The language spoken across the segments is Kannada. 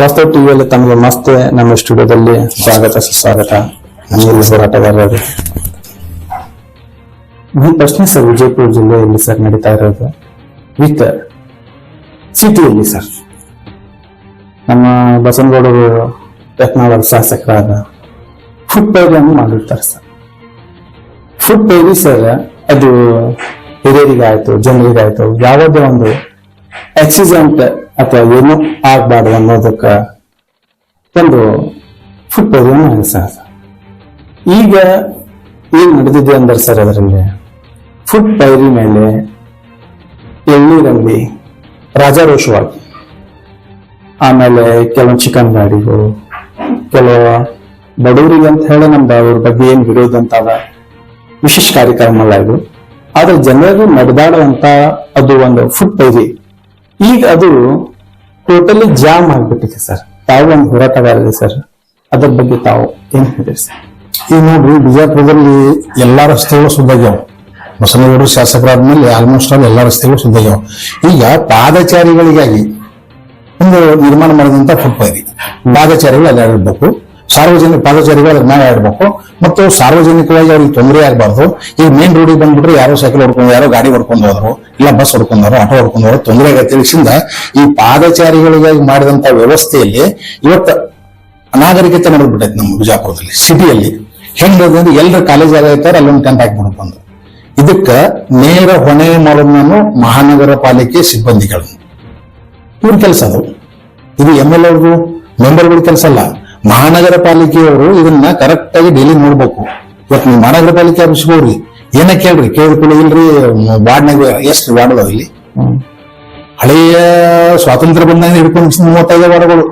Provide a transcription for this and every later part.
ವಾಸ್ತವ ಟಿವಿಯಲ್ಲಿ ತಮಗೆ ಮಸ್ತ್ ನಮ್ಮ ಸ್ಟುಡಿಯೋದಲ್ಲಿ ಸ್ವಾಗತ, ಸುಸ್ವಾಗತ. ನಮ್ಮಲ್ಲಿ ಹೋರಾಟಗಾರರು. ಈ ಪ್ರಶ್ನೆ ಸರ್ ವಿಜಯಪುರ ಜಿಲ್ಲೆಯಲ್ಲಿ ಸರ್ ನಡೀತಾ ಇರೋದು. ವಿತ್ ಸಿಟಿಯಲ್ಲಿ ಸರ್. ನಮ್ಮ ಬಸನಗೌಡರು ರತ್ನಾವರ ಶಾಸಕರಾದ ಫುಡ್ ಪೈರಿಯನ್ನು ಮಾಡಿರ್ತಾರೆ ಸರ್. ಫುಡ್ ಪೈರಿ ಸರ್ ಅದು ಹಿರಿಯರಿಗಾಯ್ತು, ಜನರಿಗಾಯ್ತು, ಯಾವುದೇ ಒಂದು ಆಕ್ಸಿಡೆಂಟ್ ಅಥವಾ ಏನು ಆಗ್ಬಾರ್ದು ಅನ್ನೋದಕ್ಕ ಒಂದು ಮಾಡಿ ಸರ್ ಈಗ ಏನ್ ನಡೆದಿದೆ ಅಂದ್ರೆ ಸರ್ ಅದರಲ್ಲಿ ಫುಟ್ ಪೈರಿ ಮೇಲೆ ಎಳ್ನೀರಲ್ಲಿ ರಾಜಾರೋಷವಾಗಿ. ಆಮೇಲೆ ಕೆಲವೊಂದು ಚಿಕನ್ ಗಾಡಿಗಳು ಕೆಲವು ಬಡವರಿಗೆ ಅಂತ ಹೇಳಿ ನಮ್ದು ಅವ್ರ ಬಗ್ಗೆ ಏನು ವಿರೋಧ ವಿಶೇಷ ಕಾರ್ಯಕ್ರಮ ಅಲ್ಲ ಇದು ಆದ್ರೆ ಜನರು ನಡೆದಾಡುವಂತ ಅದು ಒಂದು ಫುಟ್ ಪೈರಿ ಈಗ ಅದು ಟೋಟಲಿ ಜಾಮ್ ಆಗ್ಬಿಟ್ಟಿದೆ ಸರ್ ತಾವು ಒಂದು ಹೋರಾಟಗಾರರಿ ಸರ್ ಅದ್ರ ಬಗ್ಗೆ ತಾವು ಏನ್ ಹೇಳಿದ್ರಿ ಸರ್ ಈಗ ನೋಡ್ರಿ, ಬಿಜಾಪುರದಲ್ಲಿ ಎಲ್ಲಾ ರಸ್ತೆಗಳು ಸುದ್ದಾಗ್ಯಾವ ಶಾಸಕರಾದ ಶಾಸಕರಾದ್ಮೇಲೆ ಆಲ್ಮೋಸ್ಟ್ ಆಲ್ ಎಲ್ಲಾ ರಸ್ತೆಗಳು ಸುದ್ದಾಗ್ಯಾವ ಈಗ ಪಾದಚಾರಿಗಳಿಗಾಗಿ ಒಂದು ನಿರ್ಮಾಣ ಮಾಡಿದಂತ ಫುಟ್ಪಾತಿ ಪಾದಚಾರಿಗಳು ಅಲ್ಲಿ ಆಡಿರ್ಬೇಕು ಸಾರ್ವಜನಿಕ ಪಾದಚಾರಿಗಳು ಅದ್ರ ಮ್ಯಾಗ ಆಡ್ಬೇಕು ಮತ್ತು ಸಾರ್ವಜನಿಕವಾಗಿ ಅವ್ರಿಗೆ ತೊಂದರೆ ಆಗಬಾರ್ದು. ಈಗ ಮೇನ್ ರೋಡಿಗೆ ಬಂದ್ಬಿಟ್ರೆ ಯಾರೋ ಸೈಕಲ್ ಹೊಡ್ಕೊಂಡು, ಯಾರೋ ಗಾಡಿ ಹೊಡ್ಕೊಂಡು ಹೋದ್ರು, ಇಲ್ಲ ಬಸ್ ಹೊಡ್ಕೊಂಡು ಆಟೋ ಹೊಡ್ಕೊಂಡು ಹೋದ್ರು, ತೊಂದರೆ ಆಗತ್ತೆ. ತಿಳಿಸಿಂದ ಈ ಪಾದಚಾರಿಗಳಿಗಾಗಿ ಮಾಡಿದಂತ ವ್ಯವಸ್ಥೆಯಲ್ಲಿ ಇವತ್ತು ಅನಾಗರಿಕತೆ ನಡೆದ್ಬಿಟ್ಟೈತೆ ನಮ್ಮ ಬಿಜಾಪುರದಲ್ಲಿ, ಸಿಟಿಯಲ್ಲಿ. ಹೆಂಗ್ ಎಲ್ಲರ ಕಾಲೇಜ್ ಆಗೈತಾರೆ ಅಲ್ಲೊಂದು ಟೆಂಟ್ ಹಾಕ್ಬಿಟ್ಟು ಇದಕ್ಕೆ ನೇರ ಹೊಣೆ ಮಾಡೋದನ್ನು ಮಹಾನಗರ ಪಾಲಿಕೆ ಸಿಬ್ಬಂದಿಗಳನ್ನು ಇವ್ರ ಕೆಲಸ ಅದು. ಇದು ಎಂ ಎಲ್ ಅವ್ರದ್ದು ಮೆಂಬರ್ಗಳ ಕೆಲಸ ಅಲ್ಲ. ಮಹಾನಗರ ಪಾಲಿಕೆಯವರು ಇದನ್ನ ಕರೆಕ್ಟ್ ಆಗಿ ಡೈಲಿ ನೋಡ್ಬೇಕು ಇವತ್ತು ನೀವು ಮಹಾನಗರ ಪಾಲಿಕೆ ಆಫೀಸ್ಗೋರಿ ಏನ ಕೇಳ್ರಿ? ಕೇಳ್ಕೊಳ್ಳಿಲ್ರಿ ವಾರ್ಡ್ನಾಗ ಎಷ್ಟು ವಾರ್ಡ್ ಅದಾವ ಇಲ್ಲಿ? ಹಳೆಯ ಸ್ವಾತಂತ್ರ್ಯ ಬಂದಾಗ ಹಿಡ್ಕೊಂಡು ಮೂವತ್ತೈದು ವಾರ್ಡ್ಗಳು.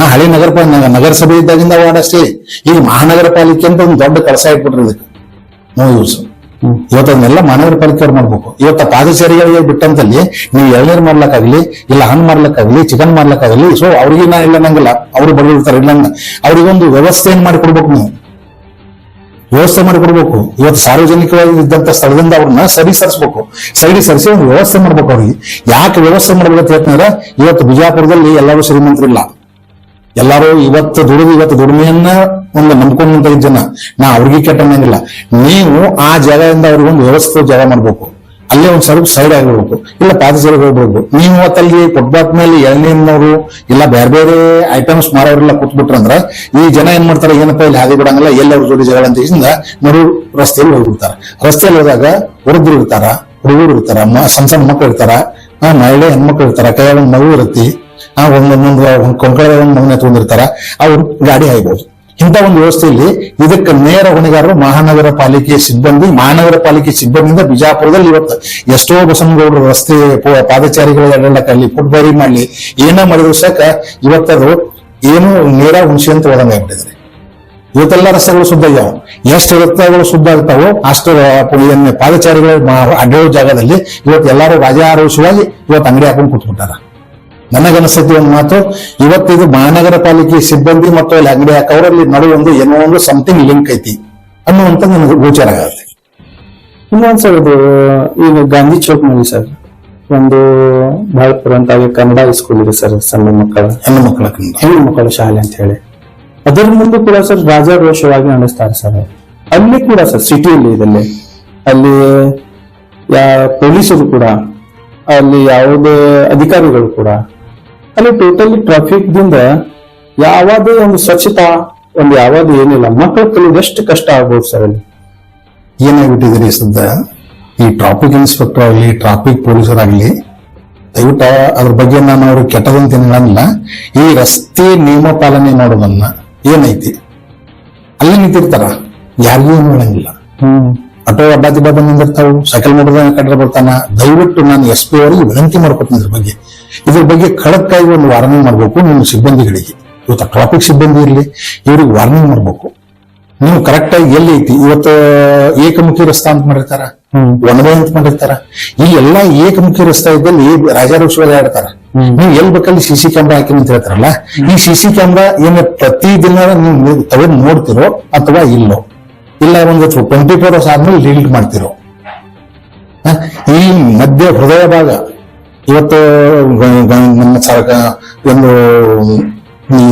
ಆ ಹಳೆ ನಗರ ನಗರಸಭೆ ಇದ್ದಾಗಿಂದ ವಾರ್ಡ್ ಅಷ್ಟೇ. ಈಗ ಮಹಾನಗರ ಪಾಲಿಕೆ ಅಂತ ಒಂದು ದೊಡ್ಡ ಕೆಲಸ ಇಟ್ಬಿಟ್ರಿ ಇದಕ್ಕೆ. ನೋ ಯೂಸ್ ಇವತ್ತು ಮಾನವರ ಪರಿಚಯ ಮಾಡ್ಬೇಕು. ಇವತ್ತ ಪಾದಚಾರಿಗಳಿಗೆ ಬಿಟ್ಟಂತಲ್ಲಿ ನೀವು ಎಳ್ನೀರು ಮಾಡ್ಲಕ್ಕಾಗ್ಲಿ ಇಲ್ಲ ಹಣ್ಣು ಮಾಡ್ಲಕ್ಕಾಗ್ಲಿ ಚಿಕನ್ ಮಾಡ್ಲಕ್ಕಾಗಲಿ ಸೊ ಅವ್ರಿಗೆ ನಾ ಇಲ್ಲ ನಂಗಿಲ್ಲ ಅವ್ರು ಬಡವಿರ್ತಾರೆ ಇಲ್ಲ ಅವ್ರಿಗೊಂದು ವ್ಯವಸ್ಥೆಯನ್ನು ಮಾಡಿಕೊಡ್ಬೇಕು ನೀವು? ವ್ಯವಸ್ಥೆ ಮಾಡಿಕೊಡ್ಬೇಕು. ಇವತ್ತು ಸಾರ್ವಜನಿಕವಾಗಿ ಇದ್ದಂತ ಸ್ಥಳದಿಂದ ಅವ್ರನ್ನ ಸರಿ ಸರಿಸ್ಬೇಕು. ಸೈಡಿ ಸರಿಸಿ ಒಂದು ವ್ಯವಸ್ಥೆ ಮಾಡ್ಬೇಕು ಅವ್ರಿಗೆ. ಯಾಕೆ ವ್ಯವಸ್ಥೆ ಮಾಡ್ಬೇಕು ಅಂತ ಹೇಳ್ತಾರೆ ಇವತ್ತು ಬಿಜಾಪುರದಲ್ಲಿ ಎಲ್ಲರೂ ಶ್ರೀಮಂತರಿಲ್ಲ. ಎಲ್ಲರೂ ಇವತ್ತು ದುಡಿದು ಇವತ್ತು ದುಡಿಮೆಯನ್ನ ಒಂದು ನಂಬ್ಕೊಂಡಂತ ಜನ, ನಾ ಅವ್ರಿಗೆ ಕೆಟ್ಟ ಅನ್ನಂಗಿಲ್ಲ ನೀವು ಆ ಜಾಗದಿಂದ ಅವ್ರಿಗೆ ಒಂದು ವ್ಯವಸ್ಥೆ ಜಾಗ ಮಾಡ್ಬೇಕು. ಅಲ್ಲೇ ಒಂದು ಸ್ವಲ್ಪ ಸೈಡ್ ಆಗಿರ್ಬೇಕು. ಇಲ್ಲ ಪಾದಚಾರಿಗೆ ಹೋಗ್ಬೇಕು ನೀವು ಅವತ್ತಲ್ಲಿ ಫುಟ್ಬಾತ್ ಮೇಲೆ ಎಳ್ನೀರಿನವರು, ಇಲ್ಲ ಬೇರೆ ಬೇರೆ ಐಟಮ್ಸ್ ಮಾರೋರೆಲ್ಲ ಕೂತ್ಬಿಟ್ರಂದ್ರ ಈ ಜನ ಏನ್ ಮಾಡ್ತಾರೆ, ಏನಪ್ಪ ಇಲ್ಲಿ ಹಾದಿ ಬಿಡಂಗಿಲ್ಲ, ಎಲ್ಲಿ ಅವ್ರ ಜೋಡಿ ಜಗಳ ಅಂತ ಮರು ರಸ್ತೆಯಲ್ಲಿ ಹೋಗ್ಬಿಡ್ತಾರೆ. ರಸ್ತೆಯಲ್ಲಿ ಹೋದಾಗ ವೃದ್ಧರು ಇರ್ತಾರ, ಹುಡುಗರು ಇರ್ತಾರ ಸಣ್ಣ ಸಣ್ಣ ಮಕ್ಕಳು ಇರ್ತಾರ ಮಹಿಳೆ ಹೆಣ್ಮಕ್ಳು ಇರ್ತಾರ, ಕೈಯಾಗ ಮಗು ಇರುತ್ತೆ. ಆ ಒಂದೊಂದೊಂದು ಕೊಂಕಳದ ಒಂದು ತಗೊಂಡಿರ್ತಾರ, ಅವರು ಗಾಡಿ ಹಾಯ್ಬೋದು. ಇಂಥ ಒಂದು ವ್ಯವಸ್ಥೆಯಲ್ಲಿ ಇದಕ್ಕೆ ನೇರ ಹೊಣೆಗಾರರು ಮಹಾನಗರ ಪಾಲಿಕೆ ಸಿಬ್ಬಂದಿ, ಮಹಾನಗರ ಪಾಲಿಕೆ ಸಿಬ್ಬಂದಿಯಿಂದ ಬಿಜಾಪುರದಲ್ಲಿ ಇವತ್ತು ಎಷ್ಟೋ ಬಸವನಗೌಡರು ರಸ್ತೆ ಪಾದಚಾರಿಗಳ ಫುಡ್ ಬರಿ ಮಾಡ್ಲಿ, ಏನ ಮಾಡಿದ್ರು ಸಾಕ ಇವತ್ತದು ಏನು ನೇರ ಹುಣಸೆ ಅಂತ ಒಳಗೆ ಆಗ್ಬಿಟ್ಟಿದ್ದಾರೆ ಇವತ್ತೆಲ್ಲ ರಸ್ತೆಗಳು ಶುದ್ಧ ಆಗ್ಯಾವ ಎಷ್ಟು ರಸ್ತೆಗಳು ಶುದ್ಧ ಆಗ್ತಾವೋ ಅಷ್ಟು ಪಾದಚಾರಿಗಳು ಅಡ್ಡಾಡೋ ಜಾಗದಲ್ಲಿ ಇವತ್ತು ಎಲ್ಲರೂ ರಾಜಾರೋಷವಾಗಿ ಇವತ್ತು ಅಂಗಡಿ ಹಾಕೊಂಡು ಕೂತ್ಬಿಟ್ಟಾರ. ನನಗನಿಸ್ತೈತಿ ಒಂದು ಮಾತು ಇವತ್ತಿದು ಮಹಾನಗರ ಪಾಲಿಕೆ ಸಿಬ್ಬಂದಿ ಮತ್ತು ಅಲ್ಲಿ ಅಂಗಡಿ ಹಾಕೋರಲ್ಲಿ ನಡುವೆ ಒಂದು ಏನೋ ಒಂದು ಸಮಥಿಂಗ್ ಲಿಂಕ್ ಐತಿ ಅನ್ನುವಂತ ನನಗೆ ಗೋಚರ ಆಗತ್ತೆ. ಇನ್ನೊಂದು ಸರ್ ಇದು ಈಗ ಗಾಂಧಿ ಚೌಕ್ನಲ್ಲಿ ಸರ್ ಒಂದು ಬಹಳ ಪುರಂತಾಗಿ ಕನ್ನಡ ಸ್ಕೂಲ್ ಇದೆ ಸರ್ ಸಣ್ಣ ಮಕ್ಕಳ ಹೆಣ್ಣು ಮಕ್ಕಳ ಹೆಣ್ಣು ಮಕ್ಕಳ ಶಾಲೆ ಅಂತ ಹೇಳಿ. ಅದರ ಮುಂದೆ ಕೂಡ ಸರ್ ರಾಜಾರೋಷವಾಗಿ ನಡೆಸ್ತಾರೆ ಸರ್. ಅಲ್ಲಿ ಕೂಡ ಸರ್ ಸಿಟಿಯಲ್ಲಿ ಇದಲ್ಲಿ. ಅಲ್ಲಿ ಯಾ ಪೊಲೀಸರು ಕೂಡ ಅಲ್ಲಿ ಯಾವುದೇ ಅಧಿಕಾರಿಗಳು ಕೂಡ ಅಲ್ಲಿ ಟೋಟಲಿ ಟ್ರಾಫಿಕ್ ದಿಂದ ಯಾವುದೇ ಒಂದು ಸ್ವಚ್ಛತಾ ಒಂದು ಯಾವುದೇ ಏನಿಲ್ಲ. ಮಕ್ಕಳು ಕಲಿಯೋದು ಎಷ್ಟು ಕಷ್ಟ ಆಗ್ಬೋದು ಸರ್ ಅಲ್ಲಿ? ಏನಾಗ್ಬಿಟ್ಟಿದ್ರಿ ಸದ್ದ? ಈ ಟ್ರಾಫಿಕ್ ಇನ್ಸ್ಪೆಕ್ಟರ್ ಆಗಲಿ ಟ್ರಾಫಿಕ್ ಪೊಲೀಸರಾಗ್ಲಿ ದಯವಿಟ್ಟು ಅದ್ರ ಬಗ್ಗೆ ನಾನು ಅವ್ರಿಗೆ ಕೆಟ್ಟದಂತ ಏನಿಲ್ಲ ಈ ರಸ್ತೆ ನಿಯಮ ಪಾಲನೆ ಮಾಡೋದನ್ನ ಏನೈತಿ? ಅಲ್ಲಿ ನಿಂತಿರ್ತಾರ? ಯಾರಿಗೂ ಏನು ಹೇಳಂಗಿಲ್ಲ. ಹ್ಮ್. ಆಟೋ ಅಡ್ಡಾದಿ ಬಾದ ನಿಂದಿರ್ತಾವು ಸೈಕಲ್ ಮೋಟರ್ ಕಡ್ರೆ ಬರ್ತಾನ. ದಯವಿಟ್ಟು ನಾನು ಎಸ್ ಪಿ ಅವರಿಗೆ ವಿನಂತಿ ಮಾಡ್ಕೊತೀನಿ ಇದ್ರ ಬಗ್ಗೆ. ಇದ್ರ ಬಗ್ಗೆ ಖಡಕ್ಕಾಗಿ ಒಂದು ವಾರ್ನಿಂಗ್ ಮಾಡ್ಬೇಕು ನಿಮ್ಮ ಸಿಬ್ಬಂದಿಗಳಿಗೆ. ಇವತ್ತು ಟ್ರಾಫಿಕ್ ಸಿಬ್ಬಂದಿ ಇರಲಿ ಇವ್ರಿಗೆ ವಾರ್ನಿಂಗ್ ಮಾಡಬೇಕು. ನೀವು ಕರೆಕ್ಟ್ ಆಗಿ ಎಲ್ಲಿ ಐತಿ? ಇವತ್ತು ಏಕಮುಖಿ ರಸ್ತೆ ಅಂತ ಮಾಡಿರ್ತಾರ? ವೇ ಅಂತ ಮಾಡಿರ್ತಾರ? ಈ ಎಲ್ಲಾ ಏಕಮುಖಿ ರಸ್ತೆ ಇದ್ದಲ್ಲಿ ರಾಜಾರೋಷವಾಗಿ ಆಡ್ತಾರ. ನೀವು ಎಲ್ ಬೇಕಲ್ಲಿ ಸಿ ಸಿ ಕ್ಯಾಮ್ರಾ ಹಾಕಿ ಅಂತ ಹೇಳ್ತಾರಲ್ಲ ಈ ಸಿ ಸಿ ಕ್ಯಾಮ್ರಾ ಏನ ಪ್ರತಿದಿನ ನೀವು ತಗೊಂಡು ನೋಡ್ತಿರೋ ಅಥವಾ ಇಲ್ಲೋ? ಇಲ್ಲ ಒಂದು ಟ್ವೆಂಟಿ ಫೋರ್ ಅವರ್ಸ್ ಆದ್ಮೇಲೆ ಡಿಲೀಟ್ ಮಾಡ್ತಿರೋ? ಈ ಮಧ್ಯ ಹೃದಯ ಭಾಗ ಇವತ್ತು ನಮ್ಮ ಸರ್ಕ ಒಂದು